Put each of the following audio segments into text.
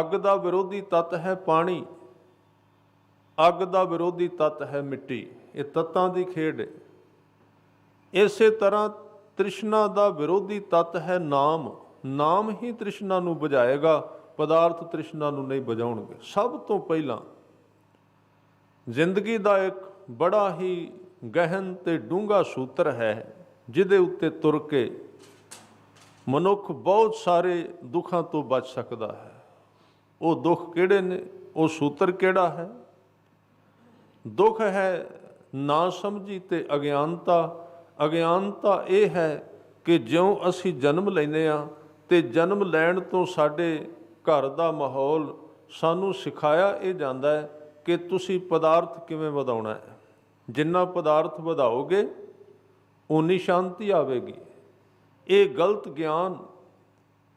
ਅੱਗ ਦਾ ਵਿਰੋਧੀ ਤੱਤ ਹੈ ਪਾਣੀ। ਅੱਗ ਦਾ ਵਿਰੋਧੀ ਤੱਤ ਹੈ ਮਿੱਟੀ। ਇਹ ਤੱਤਾਂ ਦੀ ਖੇਡ ਹੈ। ਇਸੇ ਤਰ੍ਹਾਂ ਤ੍ਰਿਸ਼ਨਾ ਦਾ ਵਿਰੋਧੀ ਤੱਤ ਹੈ ਨਾਮ। ਨਾਮ ਹੀ ਤ੍ਰਿਸ਼ਨਾ ਨੂੰ ਬੁਝਾਏਗਾ, ਪਦਾਰਥ ਤ੍ਰਿਸ਼ਨਾ ਨੂੰ ਨਹੀਂ ਬੁਝਾਉਣਗੇ। ਸਭ ਤੋਂ ਪਹਿਲਾਂ ਜ਼ਿੰਦਗੀ ਦਾ ਇੱਕ ਬੜਾ ਹੀ ਗਹਿਨ ਤੇ ਡੂੰਘਾ ਸੂਤਰ ਹੈ, ਜਿਹਦੇ ਉੱਤੇ ਤੁਰ ਕੇ ਮਨੁੱਖ ਬਹੁਤ ਸਾਰੇ ਦੁੱਖਾਂ ਤੋਂ ਬਚ ਸਕਦਾ ਹੈ। ਉਹ ਦੁੱਖ ਕਿਹੜੇ ਨੇ? ਉਹ ਸੂਤਰ ਕਿਹੜਾ ਹੈ? ਦੁੱਖ ਹੈ ਨਾ ਸਮਝੀ ਤੇ ਅਗਿਆਨਤਾ। ਅਗਿਆਨਤਾ ਇਹ ਹੈ ਕਿ ਜਿਉਂ ਅਸੀਂ ਜਨਮ ਲੈਨੇ ਆ ਤੇ ਜਨਮ ਲੈਣ ਤੋਂ ਸਾਡੇ ਘਰ ਦਾ ਮਾਹੌਲ ਸਾਨੂੰ ਸਿਖਾਇਆ ਇਹ ਜਾਂਦਾ ਹੈ ਕਿ ਤੁਸੀਂ ਪਦਾਰਥ ਕਿਵੇਂ ਵਧਾਉਣਾ ਹੈ। ਜਿੰਨਾ ਪਦਾਰਥ ਵਧਾਓਗੇ ਉਨੀ ਸ਼ਾਂਤੀ ਆਵੇਗੀ। ਇਹ ਗਲਤ ਗਿਆਨ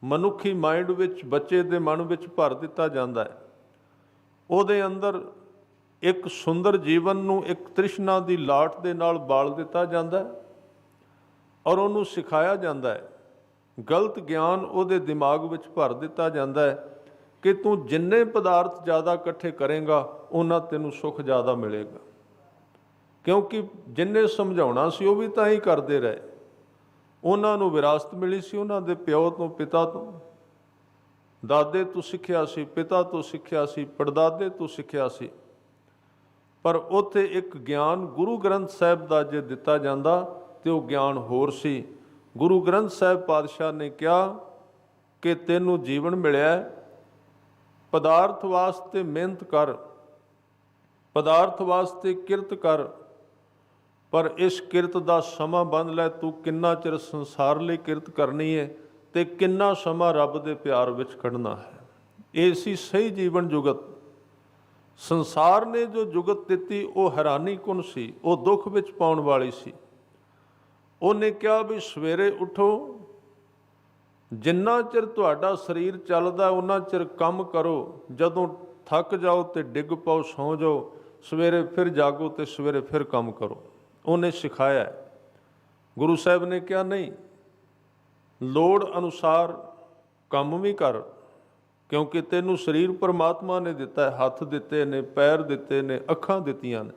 ਮਨੁੱਖੀ ਮਾਈਂਡ ਵਿੱਚ, ਬੱਚੇ ਦੇ ਮਨ ਵਿੱਚ ਭਰ ਦਿੱਤਾ ਜਾਂਦਾ ਹੈ। ਉਹਦੇ ਅੰਦਰ ਇੱਕ ਸੁੰਦਰ ਜੀਵਨ ਨੂੰ ਇੱਕ ਤ੍ਰਿਸ਼ਨਾ ਦੀ ਲਾਟ ਦੇ ਨਾਲ ਬਾਲ ਦਿੱਤਾ ਜਾਂਦਾ ਹੈ ਔਰ ਉਹਨੂੰ ਸਿਖਾਇਆ ਜਾਂਦਾ ਹੈ। ਗਲਤ ਗਿਆਨ ਉਹਦੇ ਦਿਮਾਗ ਵਿੱਚ ਭਰ ਦਿੱਤਾ ਜਾਂਦਾ ਹੈ ਕਿ ਤੂੰ ਜਿੰਨੇ ਪਦਾਰਥ ਜ਼ਿਆਦਾ ਇਕੱਠੇ ਕਰੇਗਾ, ਉਹਨਾਂ ਤੈਨੂੰ ਸੁੱਖ ਜ਼ਿਆਦਾ ਮਿਲੇਗਾ। ਕਿਉਂਕਿ ਜਿੰਨੇ ਸਮਝਾਉਣਾ ਸੀ ਉਹ ਵੀ ਤਾਂ ਹੀ ਕਰਦੇ ਰਹੇ। ਉਹਨਾਂ ਨੂੰ ਵਿਰਾਸਤ ਮਿਲੀ ਸੀ, ਉਹਨਾਂ ਦੇ ਪਿਓ ਤੋਂ, ਪਿਤਾ ਤੋਂ। ਦਾਦੇ ਤੋਂ ਸਿੱਖਿਆ ਸੀ, ਪਿਤਾ ਤੋਂ ਸਿੱਖਿਆ ਸੀ, ਪੜਦਾਦੇ ਤੋਂ ਸਿੱਖਿਆ ਸੀ। ਪਰ ਉੱਥੇ ਇੱਕ ਗਿਆਨ ਗੁਰੂ ਗ੍ਰੰਥ ਸਾਹਿਬ ਦਾ ਜੇ ਦਿੱਤਾ ਜਾਂਦਾ, ਤੇ ਉਹ ਗਿਆਨ ਹੋਰ ਸੀ। ਗੁਰੂ ਗ੍ਰੰਥ ਸਾਹਿਬ ਪਾਤਸ਼ਾਹ ਨੇ ਕਿਹਾ ਕਿ ਤੈਨੂੰ ਜੀਵਨ ਮਿਲਿਆ ਪਦਾਰਥ ਵਾਸਤੇ ਮਿਹਨਤ ਕਰ, ਪਦਾਰਥ ਵਾਸਤੇ ਕਿਰਤ ਕਰ ਪਰ ਇਸ ਕਿਰਤ ਦਾ ਸਮਾਂ ਬੰਦ ਲੈ, ਤੂੰ ਕਿੰਨਾ ਚਿਰ ਸੰਸਾਰ ਲਈ ਕਿਰਤ ਕਰਨੀ ਹੈ ਤੇ ਕਿੰਨਾ ਸਮਾਂ ਰੱਬ ਦੇ ਪਿਆਰ ਵਿੱਚ ਕੱਢਣਾ ਹੈ। ਇਹ ਸੀ ਸਹੀ ਜੀਵਨ ਜੁਗਤ। ਸੰਸਾਰ ਨੇ ਜੋ ਜੁਗਤ ਦਿੱਤੀ, ਉਹ ਹੈਰਾਨੀ ਕੁਨ ਸੀ, ਉਹ ਦੁੱਖ ਵਿੱਚ ਪਾਉਣ ਵਾਲੀ ਸੀ। ਉਹਨੇ ਕਿਹਾ ਵੀ ਸਵੇਰੇ ਉਠੋ, ਜਿੰਨਾ ਚਿਰ ਤੁਹਾਡਾ ਸਰੀਰ ਚੱਲਦਾ, ਉਹਨਾਂ ਚਿਰ ਕੰਮ ਕਰੋ, ਜਦੋਂ ਥੱਕ ਜਾਓ ਤੇ ਡਿੱਗ ਪਾਓ, ਸੌਂ ਜਾਓ, ਸਵੇਰੇ ਫਿਰ ਜਾਗੋ ਤੇ ਸਵੇਰੇ ਫਿਰ ਕੰਮ ਕਰੋ। ਉਹਨੇ ਸਿਖਾਇਆ। ਗੁਰੂ ਸਾਹਿਬ ਨੇ ਕਿਹਾ, ਨਹੀਂ, ਲੋੜ ਅਨੁਸਾਰ ਕੰਮ ਵੀ ਕਰ, ਕਿਉਂਕਿ ਤੈਨੂੰ ਸਰੀਰ ਪਰਮਾਤਮਾ ਨੇ ਦਿੱਤਾ ਹੈ। ਹੱਥ ਦਿੱਤੇ ਨੇ, ਪੈਰ ਦਿੱਤੇ ਨੇ, ਅੱਖਾਂ ਦਿੱਤੀਆਂ ਨੇ।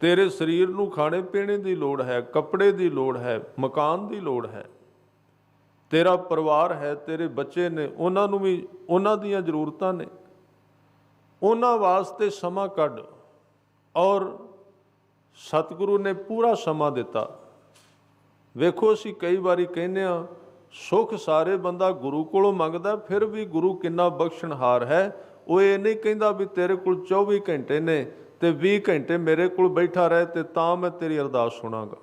ਤੇਰੇ ਸਰੀਰ ਨੂੰ ਖਾਣੇ ਪੀਣੇ ਦੀ ਲੋੜ ਹੈ, ਕੱਪੜੇ ਦੀ ਲੋੜ ਹੈ, ਮਕਾਨ ਦੀ ਲੋੜ ਹੈ। ਤੇਰਾ ਪਰਿਵਾਰ ਹੈ, ਤੇਰੇ ਬੱਚੇ ਨੇ, ਉਹਨਾਂ ਨੂੰ ਵੀ, ਉਹਨਾਂ ਦੀਆਂ ਜ਼ਰੂਰਤਾਂ ਨੇ। ਉਹਨਾਂ ਵਾਸਤੇ ਸਮਾਂ ਕੱਢ ਔਰ ਸਤਿਗੁਰੂ ਨੇ ਪੂਰਾ ਸਮਾਂ ਦਿੱਤਾ। ਵੇਖੋ, ਅਸੀਂ ਕਈ ਵਾਰੀ ਕਹਿੰਦੇ ਆ ਸੁਖ ਸਾਰੇ ਬੰਦਾ ਗੁਰੂ ਕੋਲੋਂ ਮੰਗਦਾ, ਫਿਰ ਵੀ ਗੁਰੂ ਕਿੰਨਾ ਬਖਸ਼ਣਹਾਰ ਹੈ? ਉਹ ਇਹ ਨਹੀਂ ਕਹਿੰਦਾ ਵੀ ਤੇਰੇ ਕੋਲ 24 ਘੰਟੇ ਨੇ ਤੇ 20 ਘੰਟੇ ਮੇਰੇ ਕੋਲ ਬੈਠਾ ਰਹਿ ਤੇ ਤਾਂ ਮੈਂ ਤੇਰੀ ਅਰਦਾਸ ਸੁਣਾਗਾ।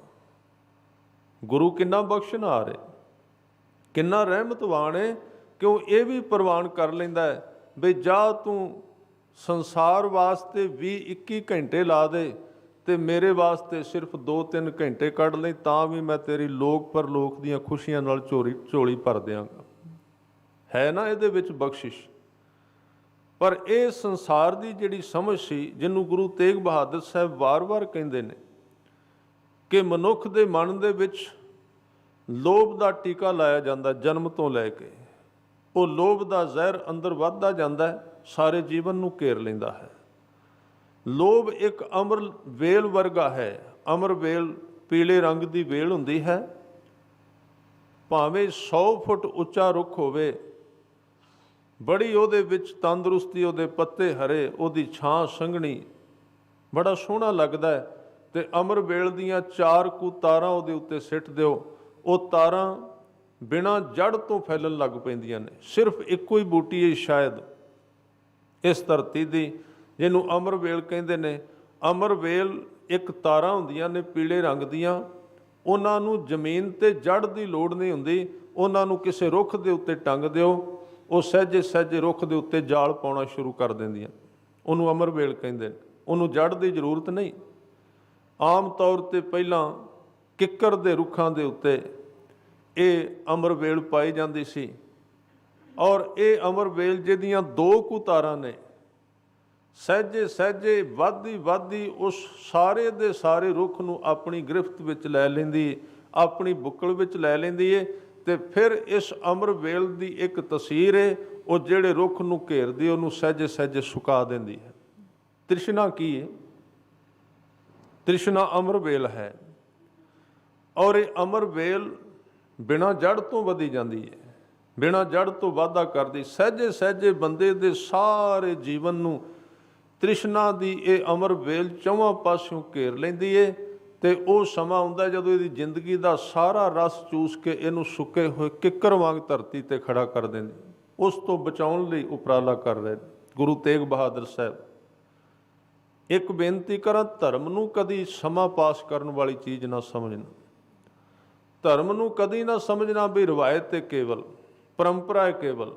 ਗੁਰੂ ਕਿੰਨਾ ਬਖਸ਼ਣਹਾਰ ਹੈ, ਕਿੰਨਾ ਰਹਿਮਤਵਾਨ ਹੈ, ਕਿਉਂ ਇਹ ਵੀ ਪ੍ਰਵਾਨ ਕਰ ਲੈਂਦਾ ਹੈ ਵੀ ਜਾ ਤੂੰ ਸੰਸਾਰ ਵਾਸਤੇ 20 21 ਘੰਟੇ ਲਾ ਦੇ ਤੇ ਮੇਰੇ ਵਾਸਤੇ ਸਿਰਫ 2-3 ਘੰਟੇ ਕੱਢ ਲਈ, ਤਾਂ ਵੀ ਮੈਂ ਤੇਰੀ ਲੋਕ ਪਰਲੋਕ ਦੀਆਂ ਖੁਸ਼ੀਆਂ ਨਾਲ ਝੋਲੀ ਝੋਲੀ ਭਰ ਦਿਆਂਗਾ। ਹੈ ਨਾ ਇਹਦੇ ਵਿੱਚ ਬਖਸ਼ਿਸ਼? ਪਰ ਇਹ ਸੰਸਾਰ ਦੀ ਜਿਹੜੀ ਸਮਝ ਸੀ, ਜਿਹਨੂੰ ਗੁਰੂ ਤੇਗ ਬਹਾਦਰ ਸਾਹਿਬ ਵਾਰ-ਵਾਰ ਕਹਿੰਦੇ ਨੇ ਕਿ ਮਨੁੱਖ ਦੇ ਮਨ ਦੇ ਵਿੱਚ ਲੋਭ ਦਾ ਟੀਕਾ ਲਾਇਆ ਜਾਂਦਾ ਜਨਮ ਤੋਂ ਲੈ ਕੇ। ਉਹ ਲੋਭ ਦਾ ਜ਼ਹਿਰ ਅੰਦਰ ਵੱਧਦਾ ਜਾਂਦਾ ਸਾਰੇ ਜੀਵਨ ਨੂੰ ਘੇਰ ਲੈਂਦਾ ਹੈ। ਲੋਭ ਇੱਕ ਅਮਰ ਵੇਲ ਵਰਗਾ ਹੈ। ਅਮਰ ਵੇਲ ਪੀਲੇ ਰੰਗ ਦੀ ਵੇਲ ਹੁੰਦੀ ਹੈ। ਭਾਵੇਂ 100 ਫੁੱਟ ਉੱਚਾ ਰੁੱਖ ਹੋਵੇ, ਬੜੀ ਉਹਦੇ ਵਿੱਚ ਤੰਦਰੁਸਤੀ, ਉਹਦੇ ਪੱਤੇ ਹਰੇ, ਉਹਦੀ ਛਾਂ ਸੰਘਣੀ, ਬੜਾ ਸੋਹਣਾ ਲੱਗਦਾ ਹੈ ਤੇ ਅਮਰ ਵੇਲ ਦੀਆਂ ਚਾਰ ਕੁ ਤਾਰਾਂ ਉਹਦੇ ਉੱਤੇ ਸਿੱਟ ਦਿਓ। ਉਹ ਤਾਰਾਂ ਬਿਨਾਂ ਜੜ ਤੋਂ ਫੈਲਣ ਲੱਗ ਪੈਂਦੀਆਂ ਨੇ। ਸਿਰਫ ਇੱਕੋ ਹੀ ਬੂਟੀ ਹੈ ਸ਼ਾਇਦ ਇਸ ਧਰਤੀ ਦੀ। ਜਿਹਨੂੰ ਅਮਰ ਵੇਲ ਕਹਿੰਦੇ ਨੇ। ਅਮਰ ਵੇਲ ਇੱਕ ਤਾਰਾਂ ਹੁੰਦੀਆਂ ਨੇ, ਪੀਲੇ ਰੰਗ ਦੀਆਂ। ਉਹਨਾਂ ਨੂੰ ਜ਼ਮੀਨ ਤੇ ਜੜ ਦੀ ਲੋੜ ਨਹੀਂ ਹੁੰਦੀ। ਉਹਨਾਂ ਨੂੰ ਕਿਸੇ ਰੁੱਖ ਦੇ ਉੱਤੇ ਟੰਗ ਦਿਓ। ਉਹ ਸਹਿਜੇ ਸਹਿਜੇ ਰੁੱਖ ਦੇ ਉੱਤੇ ਜਾਲ ਪਾਉਣਾ ਸ਼ੁਰੂ ਕਰ ਦਿੰਦੀਆਂ। ਉਹਨੂੰ ਅਮਰ ਵੇਲ ਕਹਿੰਦੇ ਨੇ। ਉਹਨੂੰ ਜੜ ਦੀ ਜ਼ਰੂਰਤ ਨਹੀਂ। ਆਮ ਤੌਰ ਤੇ ਪਹਿਲਾਂ ਕਿੱਕਰ ਦੇ ਰੁੱਖਾਂ ਦੇ ਉੱਤੇ ਇਹ ਅਮਰ ਵੇਲ ਪਾਈ ਜਾਂਦੀ ਸੀ। ਔਰ ਇਹ ਅਮਰ ਵੇਲ ਜਿਹਦੀਆਂ ਦੋ ਕੁ ਤਾਰਾਂ ਨੇ ਸਹਿਜੇ ਸਹਿਜੇ ਵਾਦੀ ਵਾਦੀ ਉਸ ਸਾਰੇ ਦੇ ਸਾਰੇ ਰੁੱਖ ਨੂੰ ਆਪਣੀ ਗ੍ਰਿਫਤ ਵਿੱਚ ਲੈ ਲੈਂਦੀ ਆਪਣੀ ਬੁੱਕਲ ਵਿੱਚ ਲੈ ਲੈਂਦੀ ਏ ਤੇ ਫਿਰ ਇਸ ਅਮਰ ਵੇਲ ਦੀ ਇੱਕ ਤਸਵੀਰ ਏ, ਉਹ ਜਿਹੜੇ ਰੁੱਖ ਨੂੰ ਘੇਰਦੀ ਉਹਨੂੰ ਸਹਿਜੇ ਸਹਿਜੇ ਸੁਕਾ ਦਿੰਦੀ ਹੈ। ਤ੍ਰਿਸ਼ਨਾ ਕੀ ਹੈ ਤ੍ਰਿਸ਼ਨਾ ਅਮਰ ਵੇਲ ਹੈ ਔਰ ਇਹ ਅਮਰ ਵੇਲ ਬਿਨਾ ਜੜ ਤੋਂ ਵਧੀ ਜਾਂਦੀ ਹੈ, ਬਿਨਾ ਜੜ ਤੋਂ ਵਾਧਾ ਕਰਦੀ, ਸਹਿਜੇ ਸਹਿਜੇ ਬੰਦੇ ਦੇ ਸਾਰੇ ਜੀਵਨ ਨੂੰ ਤ੍ਰਿਸ਼ਨਾ ਦੀ ਇਹ ਅਮਰ ਵੇਲ ਚੌਵਾਂ ਪਾਸਿਓਂ ਘੇਰ ਲੈਂਦੀ ਏ ਤੇ ਉਹ ਸਮਾਂ ਆਉਂਦਾ ਜਦੋਂ ਇਹਦੀ ਜ਼ਿੰਦਗੀ ਦਾ ਸਾਰਾ ਰਸ ਚੂਸ ਕੇ ਇਹਨੂੰ ਸੁੱਕੇ ਹੋਏ ਕਿੱਕਰ ਵਾਂਗ ਧਰਤੀ ਤੇ ਖੜਾ ਕਰ ਦਿੰਦੀ ਉਸ ਤੋਂ ਬਚਾਉਣ ਲਈ ਉਪਰਾਲਾ ਕਰ ਰਹੇ ਨੇ। ਗੁਰੂ ਤੇਗ ਬਹਾਦਰ ਸਾਹਿਬ। ਇੱਕ ਬੇਨਤੀ ਕਰਾਂ, ਧਰਮ ਨੂੰ ਕਦੀ ਸਮਾਂ ਪਾਸ ਕਰਨ ਵਾਲੀ ਚੀਜ਼ ਨਾ ਸਮਝਣਾ। ਧਰਮ ਨੂੰ ਕਦੀ ਨਾ ਸਮਝਣਾ ਵੀ ਰਵਾਇਤ ਹੈ ਕੇਵਲ, ਪਰੰਪਰਾ ਹੈ ਕੇਵਲ।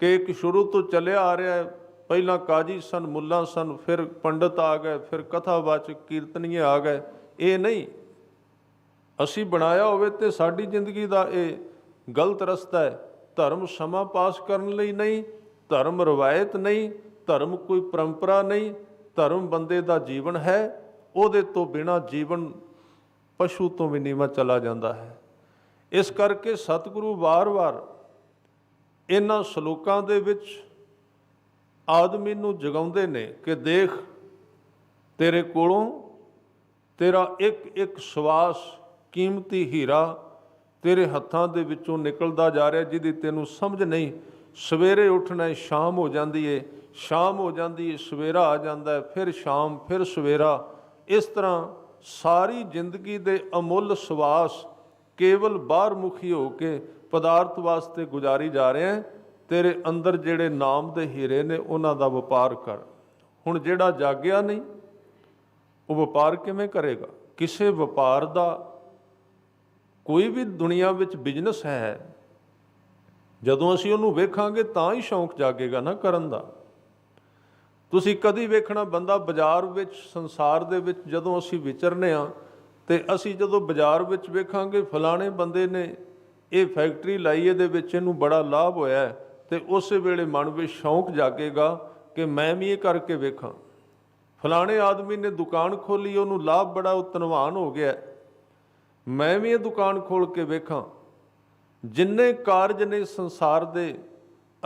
ਕਿ ਇੱਕ ਸ਼ੁਰੂ ਤੋਂ ਚੱਲਿਆ ਆ ਰਿਹਾ ਹੈ ਪਹਿਲਾਂ ਕਾਜੀ ਸਨ, ਮੁੱਲਾ ਸਨ, ਫਿਰ ਪੰਡਤ ਆ ਗਏ, ਫਿਰ ਕਥਾਵਾਚਕ ਕੀਰਤਨੀਏ ਆ ਗਏ। ਇਹ ਨਹੀਂ। ਅਸੀਂ ਬਣਾਇਆ ਹੋਵੇ ਤੇ ਸਾਡੀ ਜ਼ਿੰਦਗੀ ਦਾ ਇਹ ਗਲਤ ਰਸਤਾ ਹੈ। ਧਰਮ ਸਮਾਂ ਪਾਸ ਕਰਨ ਲਈ ਨਹੀਂ, ਧਰਮ ਰਵਾਇਤ ਨਹੀਂ, ਧਰਮ ਕੋਈ ਪਰੰਪਰਾ ਨਹੀਂ, ਧਰਮ ਬੰਦੇ ਦਾ ਜੀਵਨ ਹੈ, ਉਹਦੇ ਤੋਂ ਬਿਨਾ ਜੀਵਨ ਪਸ਼ੂ ਤੋਂ ਵੀ ਨੀਵਾਂ ਚਲਾ ਜਾਂਦਾ ਹੈ। ਇਸ ਕਰਕੇ ਸਤਿਗੁਰੂ ਵਾਰ-ਵਾਰ ਇਹਨਾਂ ਸ਼ਲੋਕਾਂ ਦੇ ਵਿੱਚ ਆਦਮੀ ਨੂੰ ਜਗਾਉਂਦੇ ਨੇ ਕਿ ਦੇਖ, ਤੇਰੇ ਕੋਲੋਂ ਤੇਰਾ ਇੱਕ ਇੱਕ ਸਵਾਸ ਕੀਮਤੀ ਹੀਰਾ ਤੇਰੇ ਹੱਥਾਂ ਦੇ ਵਿੱਚੋਂ ਨਿਕਲਦਾ ਜਾ ਰਿਹਾ, ਜਿਹਦੀ ਤੈਨੂੰ ਸਮਝ ਨਹੀਂ। ਸਵੇਰੇ ਉੱਠਣਾ ਸ਼ਾਮ ਹੋ ਜਾਂਦੀ ਏ, ਸ਼ਾਮ ਹੋ ਜਾਂਦੀ ਏ, ਸਵੇਰਾ ਆ ਜਾਂਦਾ ਫਿਰ ਸ਼ਾਮ, ਫਿਰ ਸਵੇਰਾ। ਇਸ ਤਰ੍ਹਾਂ ਸਾਰੀ ਜ਼ਿੰਦਗੀ ਦੇ ਅਮੁੱਲ ਸਵਾਸ ਕੇਵਲ ਬਾਹਰ ਮੁਖੀ ਹੋ ਕੇ ਪਦਾਰਥ ਵਾਸਤੇ ਗੁਜ਼ਾਰੀ ਜਾ ਰਹੇ ਹੈ ਤੇਰੇ ਅੰਦਰ ਜਿਹੜੇ ਨਾਮ ਦੇ ਹੀਰੇ ਨੇ, ਉਹਨਾਂ ਦਾ ਵਪਾਰ ਕਰ। ਹੁਣ ਜਿਹੜਾ ਜਾਗਿਆ ਨਹੀਂ, ਉਹ ਵਪਾਰ ਕਿਵੇਂ ਕਰੇਗਾ? ਕਿਸੇ ਵਪਾਰ ਦਾ ਕੋਈ ਵੀ ਦੁਨੀਆ ਵਿੱਚ ਬਿਜ਼ਨਸ ਹੈ, ਜਦੋਂ ਅਸੀਂ ਉਹਨੂੰ ਵੇਖਾਂਗੇ ਤਾਂ ਹੀ ਸ਼ੌਂਕ ਜਾਗੇਗਾ ਨਾ ਕਰਨ ਦਾ। ਤੁਸੀਂ ਕਦੀ ਵੇਖਣਾ ਬੰਦਾ ਬਾਜ਼ਾਰ ਵਿੱਚ, ਸੰਸਾਰ ਦੇ ਵਿੱਚ ਜਦੋਂ ਅਸੀਂ ਵਿਚਰਨੇ ਆ, ਤੇ ਅਸੀਂ ਜਦੋਂ ਬਾਜ਼ਾਰ ਵਿੱਚ ਵੇਖਾਂਗੇ ਫਲਾਣੇ ਬੰਦੇ ਨੇ ਇਹ ਫੈਕਟਰੀ ਲਾਈ, ਇਹਦੇ ਵਿੱਚ ਇਹਨੂੰ ਬੜਾ ਲਾਭ ਹੋਇਆ ਤੇ ਉਸੇ ਵੇਲੇ ਮਨ ਵਿੱਚ ਸ਼ੌਂਕ ਜਾਗੇਗਾ ਕਿ ਮੈਂ ਵੀ ਇਹ ਕਰਕੇ ਵੇਖਾਂ। ਫਲਾਣੇ ਆਦਮੀ ਨੇ ਦੁਕਾਨ ਖੋਲੀ ਉਹਨੂੰ ਲਾਭ ਬੜਾ ਉਹ ਧਨਵਾਨ ਹੋ ਗਿਆ। ਮੈਂ ਵੀ ਇਹ ਦੁਕਾਨ ਖੋਲ ਕੇ ਵੇਖਾਂ। ਜਿੰਨੇ ਕਾਰਜ ਨੇ ਸੰਸਾਰ ਦੇ,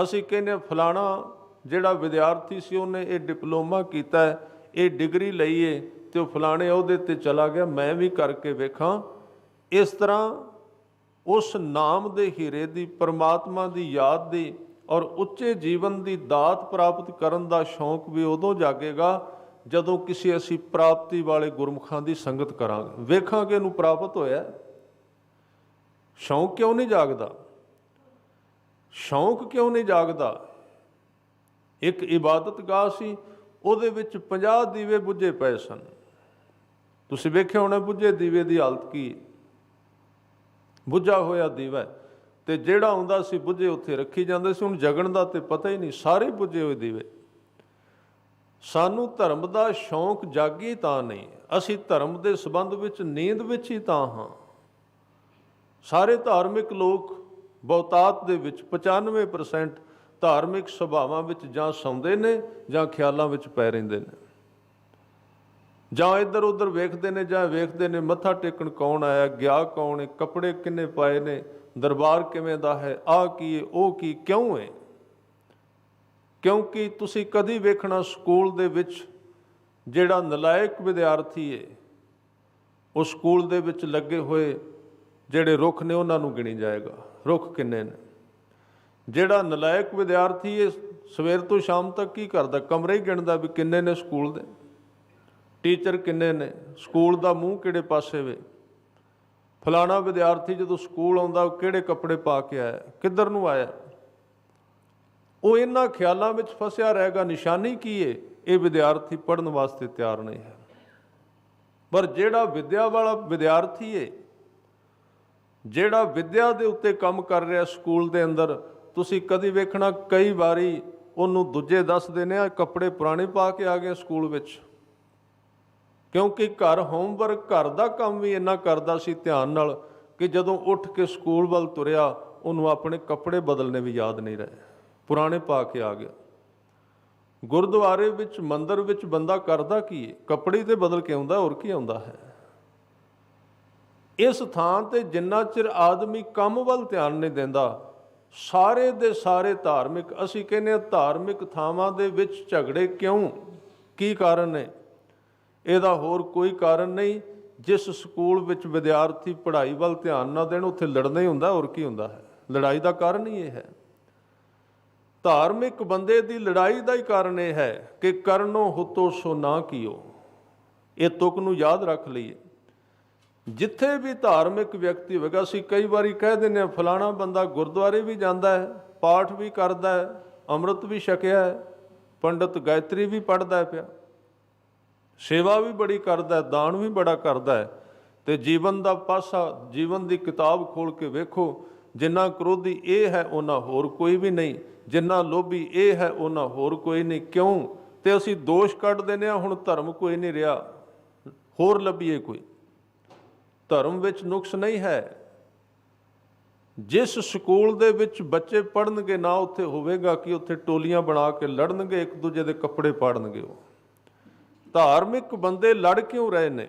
ਅਸੀਂ ਕਹਿੰਦੇ ਹਾਂ ਫਲਾਣਾ ਜਿਹੜਾ ਵਿਦਿਆਰਥੀ ਸੀ, ਉਹਨੇ ਇਹ ਡਿਪਲੋਮਾ ਕੀਤਾ ਹੈ ਇਹ ਡਿਗਰੀ ਲਈ ਏ ਤੇ ਉਹ ਫਲਾਣੇ ਅਹੁਦੇ ਤੇ ਚਲਾ ਗਿਆ। ਮੈਂ ਵੀ ਕਰਕੇ ਵੇਖਾਂ। ਇਸ ਤਰ੍ਹਾਂ ਉਸ ਨਾਮ ਦੇ ਹੀਰੇ ਦੀ, ਪਰਮਾਤਮਾ ਦੀ ਯਾਦ ਦੀ ਔਰ ਉੱਚੇ ਜੀਵਨ ਦੀ ਦਾਤ ਪ੍ਰਾਪਤ ਕਰਨ ਦਾ ਸ਼ੌਂਕ ਵੀ ਉਦੋਂ ਜਾਗੇਗਾ ਜਦੋਂ ਕਿਸੇ ਅਸੀਂ ਪ੍ਰਾਪਤੀ ਵਾਲੇ ਗੁਰਮੁਖਾਂ ਦੀ ਸੰਗਤ ਕਰਾਂਗੇ। ਵੇਖਾਂਗੇ ਇਹਨੂੰ ਪ੍ਰਾਪਤ ਹੋਇਆ। ਹੈ। ਸ਼ੌਂਕ ਕਿਉਂ ਨਹੀਂ ਜਾਗਦਾ? ਸ਼ੌਂਕ ਕਿਉਂ ਨਹੀਂ ਜਾਗਦਾ? ਇੱਕ ਇਬਾਦਤਗਾਹ ਸੀ, ਉਹਦੇ ਵਿੱਚ 50 ਦੀਵੇ ਬੁੱਝੇ ਪਏ ਸਨ। ਤੁਸੀਂ ਵੇਖਿਆ ਹੋਣਾ ਬੁੱਝੇ ਦੀਵੇ ਦੀ ਹਾਲਤ ਕੀ ਬੁੱਝਾ ਹੋਇਆ ਦੀਵਾ ਤੇ ਜਿਹੜਾ ਆਉਂਦਾ ਸੀ ਬੁੱਝੇ ਉੱਥੇ ਰੱਖੀ ਜਾਂਦੇ ਸੀ, ਹੁਣ ਜਗਣ ਦਾ ਤੇ ਪਤਾ ਹੀ ਨਹੀਂ, ਸਾਰੇ ਬੁੱਝੇ ਹੋਏ ਦੀਵੇ। ਸਾਨੂੰ ਧਰਮ ਦਾ ਸ਼ੌਂਕ ਜਾਗੀ ਤਾਂ ਨਹੀਂ, ਅਸੀਂ ਧਰਮ ਦੇ ਸੰਬੰਧ ਵਿੱਚ, ਨੀਂਦ ਵਿੱਚ ਹੀ ਤਾਂ ਹਾਂ। ਸਾਰੇ ਧਾਰਮਿਕ ਲੋਕ ਬਹੁਤਾਤ ਦੇ ਵਿੱਚ 95% ਧਾਰਮਿਕ ਸੁਭਾਵਾਂ ਵਿੱਚ ਜਾਂ ਸੌਂਦੇ ਨੇ ਜਾਂ ਖਿਆਲਾਂ ਵਿੱਚ ਪੈ ਰਹਿੰਦੇ ਨੇ। ਜਾਂ ਇੱਧਰ ਉੱਧਰ ਵੇਖਦੇ ਨੇ ਜਾਂ ਵੇਖਦੇ ਨੇ, ਮੱਥਾ ਟੇਕਣ ਕੌਣ ਆਇਆ, ਗਿਆ ਕੌਣ ਹੈ ਕੱਪੜੇ ਕਿੰਨੇ ਪਾਏ ਨੇ ਦਰਬਾਰ ਕਿਵੇਂ ਦਾ ਹੈ? ਆ ਕੀ ਹੈ ਉਹ ਕੀ, ਕਿਉਂ ਹੈ ਕਿਉਂਕਿ ਤੁਸੀਂ ਕਦੀ ਵੇਖਣਾ ਸਕੂਲ ਦੇ ਵਿੱਚ ਜਿਹੜਾ ਨਲਾਇਕ ਵਿਦਿਆਰਥੀ ਹੈ ਉਹ ਸਕੂਲ ਦੇ ਵਿੱਚ ਲੱਗੇ ਹੋਏ ਜਿਹੜੇ ਰੁੱਖ ਨੇ ਉਹਨਾਂ ਨੂੰ ਗਿਣੀ ਜਾਏਗਾ। ਰੁੱਖ ਕਿੰਨੇ ਨੇ? ਜਿਹੜਾ ਨਲਾਇਕ ਵਿਦਿਆਰਥੀ ਹੈ ਸਵੇਰ ਤੋਂ ਸ਼ਾਮ ਤੱਕ ਕੀ ਕਰਦਾ? ਕਮਰੇ ਹੀ ਗਿਣਦਾ ਵੀ ਕਿੰਨੇ ਨੇ ਸਕੂਲ ਦੇ। ਟੀਚਰ ਕਿੰਨੇ ਨੇ? ਸਕੂਲ ਦਾ ਮੂੰਹ ਕਿਹੜੇ ਪਾਸੇ ਵੇ? ਫਲਾਣਾ ਵਿਦਿਆਰਥੀ ਜਦੋਂ ਸਕੂਲ ਆਉਂਦਾ, ਉਹ ਕਿਹੜੇ ਕੱਪੜੇ ਪਾ ਕੇ ਆਇਆ? ਕਿੱਧਰ ਨੂੰ ਆਇਆ? ਉਹ ਇਹਨਾਂ ਖਿਆਲਾਂ ਵਿੱਚ ਫਸਿਆ ਰਹੇਗਾ, ਨਿਸ਼ਾਨੀ ਕੀ ਹੈ ਇਹ ਵਿਦਿਆਰਥੀ ਪੜਨ ਵਾਸਤੇ ਤਿਆਰ ਨਹੀਂ ਹੈ। ਪਰ ਜਿਹੜਾ ਵਿਦਿਆ ਵਾਲਾ ਵਿਦਿਆਰਥੀ ਹੈ ਜਿਹੜਾ ਵਿਦਿਆ ਦੇ ਉੱਤੇ ਕੰਮ ਕਰ ਰਿਹਾ ਸਕੂਲ ਦੇ ਅੰਦਰ, ਤੁਸੀਂ ਕਦੀ ਵੇਖਣਾ, ਕਈ ਵਾਰੀ ਉਹਨੂੰ ਦੂਜੇ ਦੱਸਦੇ ਨੇ ਆ, ਕੱਪੜੇ ਪੁਰਾਣੇ ਪਾ ਕੇ ਆ ਗਏ ਸਕੂਲ ਵਿੱਚ। ਕਿਉਂਕਿ ਘਰ ਹੋਮਵਰਕ ਘਰ ਦਾ ਕੰਮ ਵੀ ਇੰਨਾ ਕਰਦਾ ਸੀ ਧਿਆਨ ਨਾਲ ਕਿ ਜਦੋਂ ਉੱਠ ਕੇ ਸਕੂਲ ਵੱਲ ਤੁਰਿਆ, ਉਹਨੂੰ ਆਪਣੇ ਕੱਪੜੇ ਬਦਲਨੇ ਵੀ ਯਾਦ ਨਹੀਂ ਰਹੇ। ਪੁਰਾਣੇ ਪਾ ਕੇ ਆ ਗਿਆ। ਗੁਰਦੁਆਰੇ ਵਿੱਚ, ਮੰਦਰ ਵਿੱਚ ਬੰਦਾ ਕਰਦਾ ਕੀ ਹੈ ਕੱਪੜੇ ਤੇ ਬਦਲ ਕੇ ਆਉਂਦਾ, ਹੋਰ ਕੀ ਆਉਂਦਾ ਹੈ? ਇਸ ਥਾਂ ਤੇ ਜਿੰਨਾ ਚਿਰ ਆਦਮੀ ਕੰਮ ਵੱਲ ਧਿਆਨ ਨਹੀਂ ਦਿੰਦਾ, ਸਾਰੇ ਦੇ ਸਾਰੇ ਧਾਰਮਿਕ, ਅਸੀਂ ਕਹਿੰਦੇ ਹਾਂ ਧਾਰਮਿਕ ਥਾਵਾਂ ਦੇ ਵਿੱਚ ਝਗੜੇ ਕਿਉਂ? ਕੀ ਕਾਰਨ ਨੇ? ਇਹਦਾ ਹੋਰ ਕੋਈ ਕਾਰਨ ਨਹੀਂ। ਜਿਸ ਸਕੂਲ ਵਿੱਚ ਵਿਦਿਆਰਥੀ ਪੜ੍ਹਾਈ ਵੱਲ ਧਿਆਨ ਨਾ ਦੇਣ, ਉੱਥੇ ਲੜਨਾ ਹੀ ਹੁੰਦਾ, ਹੋਰ ਕੀ ਹੁੰਦਾ ਹੈ? ਲੜਾਈ ਦਾ ਕਾਰਨ ਹੀ ਇਹ ਹੈ। ਧਾਰਮਿਕ ਬੰਦੇ ਦੀ ਲੜਾਈ ਦਾ ਹੀ ਕਾਰਨ ਇਹ ਹੈ ਕਿ ਕਰਨੋ ਹੁਤੋ ਸੋ ਨਾ ਕੀਓ। ਇਹ ਤੁਕ ਨੂੰ ਯਾਦ ਰੱਖ ਲਈਏ। ਜਿੱਥੇ ਵੀ ਧਾਰਮਿਕ ਵਿਅਕਤੀ ਹੋਵੇਗਾ ਅਸੀਂ ਕਈ ਵਾਰੀ ਕਹਿ ਦਿੰਦੇ ਹਾਂ, ਫਲਾਣਾ ਬੰਦਾ ਗੁਰਦੁਆਰੇ ਵੀ ਜਾਂਦਾ ਹੈ, ਪਾਠ ਵੀ ਕਰਦਾ ਹੈ, ਅੰਮ੍ਰਿਤ ਵੀ ਛਕਿਆ ਹੈ, ਪੰਡਤ ਗਾਇਤਰੀ ਵੀ ਪੜ੍ਹਦਾ ਪਿਆ। ਸੇਵਾ ਵੀ ਬੜੀ ਕਰਦਾ ਦਾਨ ਵੀ ਬੜਾ ਕਰਦਾ ਹੈ। ਤੇ ਜੀਵਨ ਦਾ ਪਾਸਾ, ਜੀਵਨ ਦੀ ਕਿਤਾਬ ਖੋਲ ਕੇ ਵੇਖੋ, ਜਿੰਨਾ ਕ੍ਰੋਧੀ ਇਹ ਹੈ ਉਹਨਾਂ ਹੋਰ ਕੋਈ ਵੀ ਨਹੀਂ। ਜਿੰਨਾ ਲੋਭੀ ਇਹ ਹੈ ਉਹਨਾਂ ਹੋਰ ਕੋਈ ਨਹੀਂ। ਕਿਉਂ? ਤੇ ਅਸੀਂ ਦੋਸ਼ ਕੱਢ ਦਿੰਦੇ ਹਾਂ, ਹੁਣ ਧਰਮ ਕੋਈ ਨਹੀਂ ਰਿਹਾ। ਹੋਰ ਲੱਭੀਏ ਕੋਈ। ਧਰਮ ਵਿੱਚ ਨੁਕਸ ਨਹੀਂ ਹੈ। ਜਿਸ ਸਕੂਲ ਦੇ ਵਿੱਚ ਬੱਚੇ ਪੜਨਗੇ ਨਾ ਉੱਥੇ ਹੋਵੇਗਾ ਕਿ ਉੱਥੇ ਟੋਲੀਆਂ ਬਣਾ ਕੇ ਲੜਨਗੇ, ਇੱਕ ਦੂਜੇ ਦੇ ਕੱਪੜੇ ਪਾੜਨਗੇ ਉਹ। ਧਾਰਮਿਕ ਬੰਦੇ ਲੜ ਕਿਉਂ ਰਹੇ ਨੇ?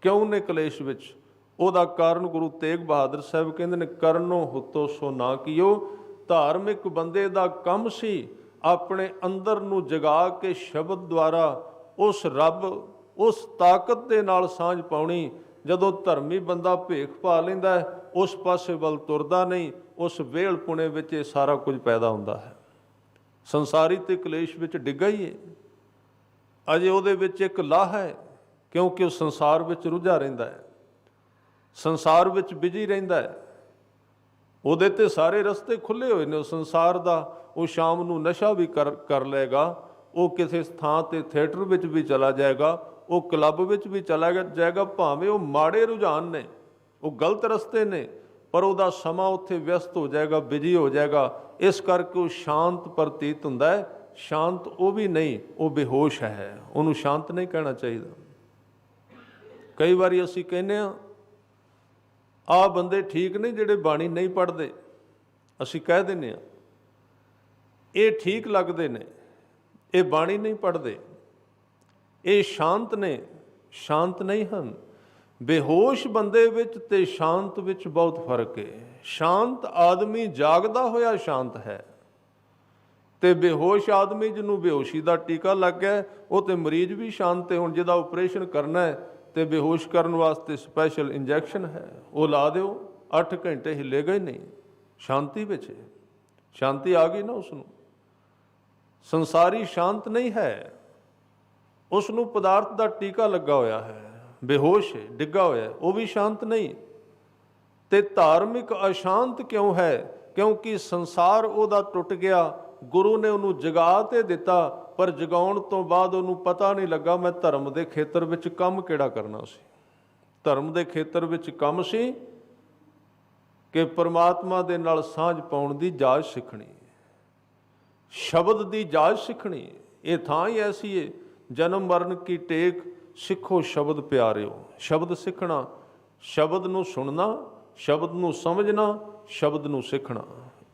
ਕਿਉਂ ਨੇ ਕਲੇਸ਼ ਵਿੱਚ? ਉਹਦਾ ਕਾਰਨ ਗੁਰੂ ਤੇਗ ਬਹਾਦਰ ਸਾਹਿਬ ਕਹਿੰਦੇ ਨੇ, ਕਰਨੋ ਹੁਤੋ ਸੋ ਨਾ ਕੀਓ। ਧਾਰਮਿਕ ਬੰਦੇ ਦਾ ਕੰਮ ਸੀ ਆਪਣੇ ਅੰਦਰ ਨੂੰ ਜਗਾ ਕੇ ਸ਼ਬਦ ਦੁਆਰਾ ਉਸ ਰੱਬ, ਉਸ ਤਾਕਤ ਦੇ ਨਾਲ ਸਾਂਝ ਪਾਉਣੀ। ਜਦੋਂ ਧਰਮੀ ਬੰਦਾ ਭੇਖ ਪਾ ਲੈਂਦਾ ਉਸ ਪਾਸੇ ਵੱਲ ਤੁਰਦਾ ਨਹੀਂ, ਉਸ ਵੇਲ ਪੁਣੇ ਵਿੱਚ ਇਹ ਸਾਰਾ ਕੁਝ ਪੈਦਾ ਹੁੰਦਾ ਹੈ। ਸੰਸਾਰੀ ਤੇ ਕਲੇਸ਼ ਵਿੱਚ ਡਿੱਗਾ ਹੀ ਹੈ ਅਜੇ ਉਹਦੇ ਵਿੱਚ ਇੱਕ ਲਾਹ ਹੈ, ਕਿਉਂਕਿ ਉਹ ਸੰਸਾਰ ਵਿੱਚ ਰੁੱਝਾ ਰਹਿੰਦਾ ਹੈ। ਸੰਸਾਰ ਵਿੱਚ ਬਿਜ਼ੀ ਰਹਿੰਦਾ ਹੈ। ਉਹਦੇ ਤੇ ਸਾਰੇ ਰਸਤੇ ਖੁੱਲੇ ਹੋਏ ਨੇ, ਉਹ ਸੰਸਾਰ ਦਾ, ਉਹ ਸ਼ਾਮ ਨੂੰ ਨਸ਼ਾ ਵੀ ਕਰ ਕਰ ਲਏਗਾ। ਉਹ ਕਿਸੇ ਥਾਂ ਤੇ ਥੀਏਟਰ ਵਿੱਚ ਵੀ ਚਲਾ ਜਾਏਗਾ, ਉਹ ਕਲੱਬ ਵਿੱਚ ਵੀ ਚਲਾ ਗ- ਜਾਏਗਾ, ਭਾਵੇਂ ਉਹ ਮਾੜੇ ਰੁਝਾਨ ਨੇ, ਉਹ ਗਲਤ ਰਸਤੇ ਨੇ, ਪਰ ਉਹਦਾ ਸਮਾਂ ਉੱਥੇ ਵਿਅਸਤ ਹੋ ਜਾਏਗਾ, ਬਿਜ਼ੀ ਹੋ ਜਾਏਗਾ। ਇਸ ਕਰਕੇ ਉਹ ਸ਼ਾਂਤ ਪ੍ਰਤੀਤ ਹੁੰਦਾ ਹੈ। ਸ਼ਾਂਤ ਉਹ ਵੀ ਨਹੀਂ, ਉਹ ਬੇਹੋਸ਼ ਹੈ। ਉਹਨੂੰ ਸ਼ਾਂਤ ਨਹੀਂ ਕਹਿਣਾ ਚਾਹੀਦਾ। ਕਈ ਵਾਰੀ ਅਸੀਂ ਕਹਿੰਦੇ ਆ ਆ ਬੰਦੇ ਠੀਕ ਨਹੀਂ ਜਿਹੜੇ ਬਾਣੀ ਨਹੀਂ ਪੜ੍ਹਦੇ। ਅਸੀਂ ਕਹਿ ਦਿੰਦੇ ਆ ਇਹ ਠੀਕ ਲੱਗਦੇ ਨੇ, ਇਹ ਬਾਣੀ ਨਹੀਂ ਪੜ੍ਹਦੇ। ਇਹ ਸ਼ਾਂਤ ਨੇ, ਸ਼ਾਂਤ ਨਹੀਂ ਹਨ। ਬੇਹੋਸ਼ ਬੰਦੇ ਵਿੱਚ ਤੇ ਸ਼ਾਂਤ ਵਿੱਚ ਬਹੁਤ ਫ਼ਰਕ ਹੈ। ਸ਼ਾਂਤ ਆਦਮੀ ਜਾਗਦਾ ਹੋਇਆ ਸ਼ਾਂਤ ਹੈ। ਤੇ ਬੇਹੋਸ਼ ਆਦਮੀ ਜਿਹਨੂੰ ਬੇਹੋਸ਼ੀ ਦਾ ਟੀਕਾ ਲੱਗ ਗਿਆ, ਉਹ ਤੇ ਮਰੀਜ਼ ਵੀ ਸ਼ਾਂਤ ਹੈ ਹੁਣ ਜਿਹਦਾ ਆਪਰੇਸ਼ਨ ਕਰਨਾ ਹੈ ਤੇ ਬੇਹੋਸ਼ ਕਰਨ ਵਾਸਤੇ ਸਪੈਸ਼ਲ ਇੰਜੈਕਸ਼ਨ ਹੈ। ਉਹ ਲਾ ਦਿਓ 8 ਘੰਟੇ ਹਿੱਲੇਗਾ ਹੀ ਨਹੀਂ ਸ਼ਾਂਤੀ ਵਿੱਚ ਸ਼ਾਂਤੀ ਆ ਗਈ ਨਾ ਉਸ ਨੂੰ ਸੰਸਾਰੀ ਸ਼ਾਂਤ ਨਹੀਂ ਹੈ। ਉਸ ਨੂੰ ਪਦਾਰਥ ਦਾ ਟੀਕਾ ਲੱਗਾ ਹੋਇਆ ਹੈ, ਬੇਹੋਸ਼ ਹੈ, ਡਿੱਗਾ ਹੋਇਆ ਉਹ ਵੀ ਸ਼ਾਂਤ ਨਹੀਂ। ਤੇ ਧਾਰਮਿਕ ਅਸ਼ਾਂਤ ਕਿਉਂ ਹੈ? ਕਿਉਂਕਿ ਸੰਸਾਰ ਉਹਦਾ ਟੁੱਟ ਗਿਆ ਗੁਰੂ ਨੇ ਉਹਨੂੰ ਜਗਾ ਤੇ ਦਿੱਤਾ, ਪਰ ਜਗਾਉਣ ਤੋਂ ਬਾਅਦ ਉਹਨੂੰ ਪਤਾ ਨਹੀਂ ਲੱਗਾ ਮੈਂ ਧਰਮ ਦੇ ਖੇਤਰ ਵਿੱਚ ਕੰਮ ਕਿਹੜਾ ਕਰਨਾ ਸੀ। ਧਰਮ ਦੇ ਖੇਤਰ ਵਿੱਚ ਕੰਮ ਸੀ ਕਿ ਪ੍ਰਮਾਤਮਾ ਦੇ ਨਾਲ ਸਾਂਝ ਪਾਉਣ ਦੀ ਜਾਚ ਸਿੱਖਣੀ ਸ਼ਬਦ ਦੀ ਜਾਚ ਸਿੱਖਣੀ ਇਹ ਥਾਂ ਹੀ ਐਸੀ ਹੈ, ਜਨਮ ਮਰਨ ਕੀ ਟੇਕ ਸਿੱਖੋ ਸ਼ਬਦ ਪਿਆਰਿਓ। ਸ਼ਬਦ ਸਿੱਖਣਾ, ਸ਼ਬਦ ਨੂੰ ਸੁਣਨਾ, ਸ਼ਬਦ ਨੂੰ ਸਮਝਣਾ, ਸ਼ਬਦ ਨੂੰ ਸਿੱਖਣਾ।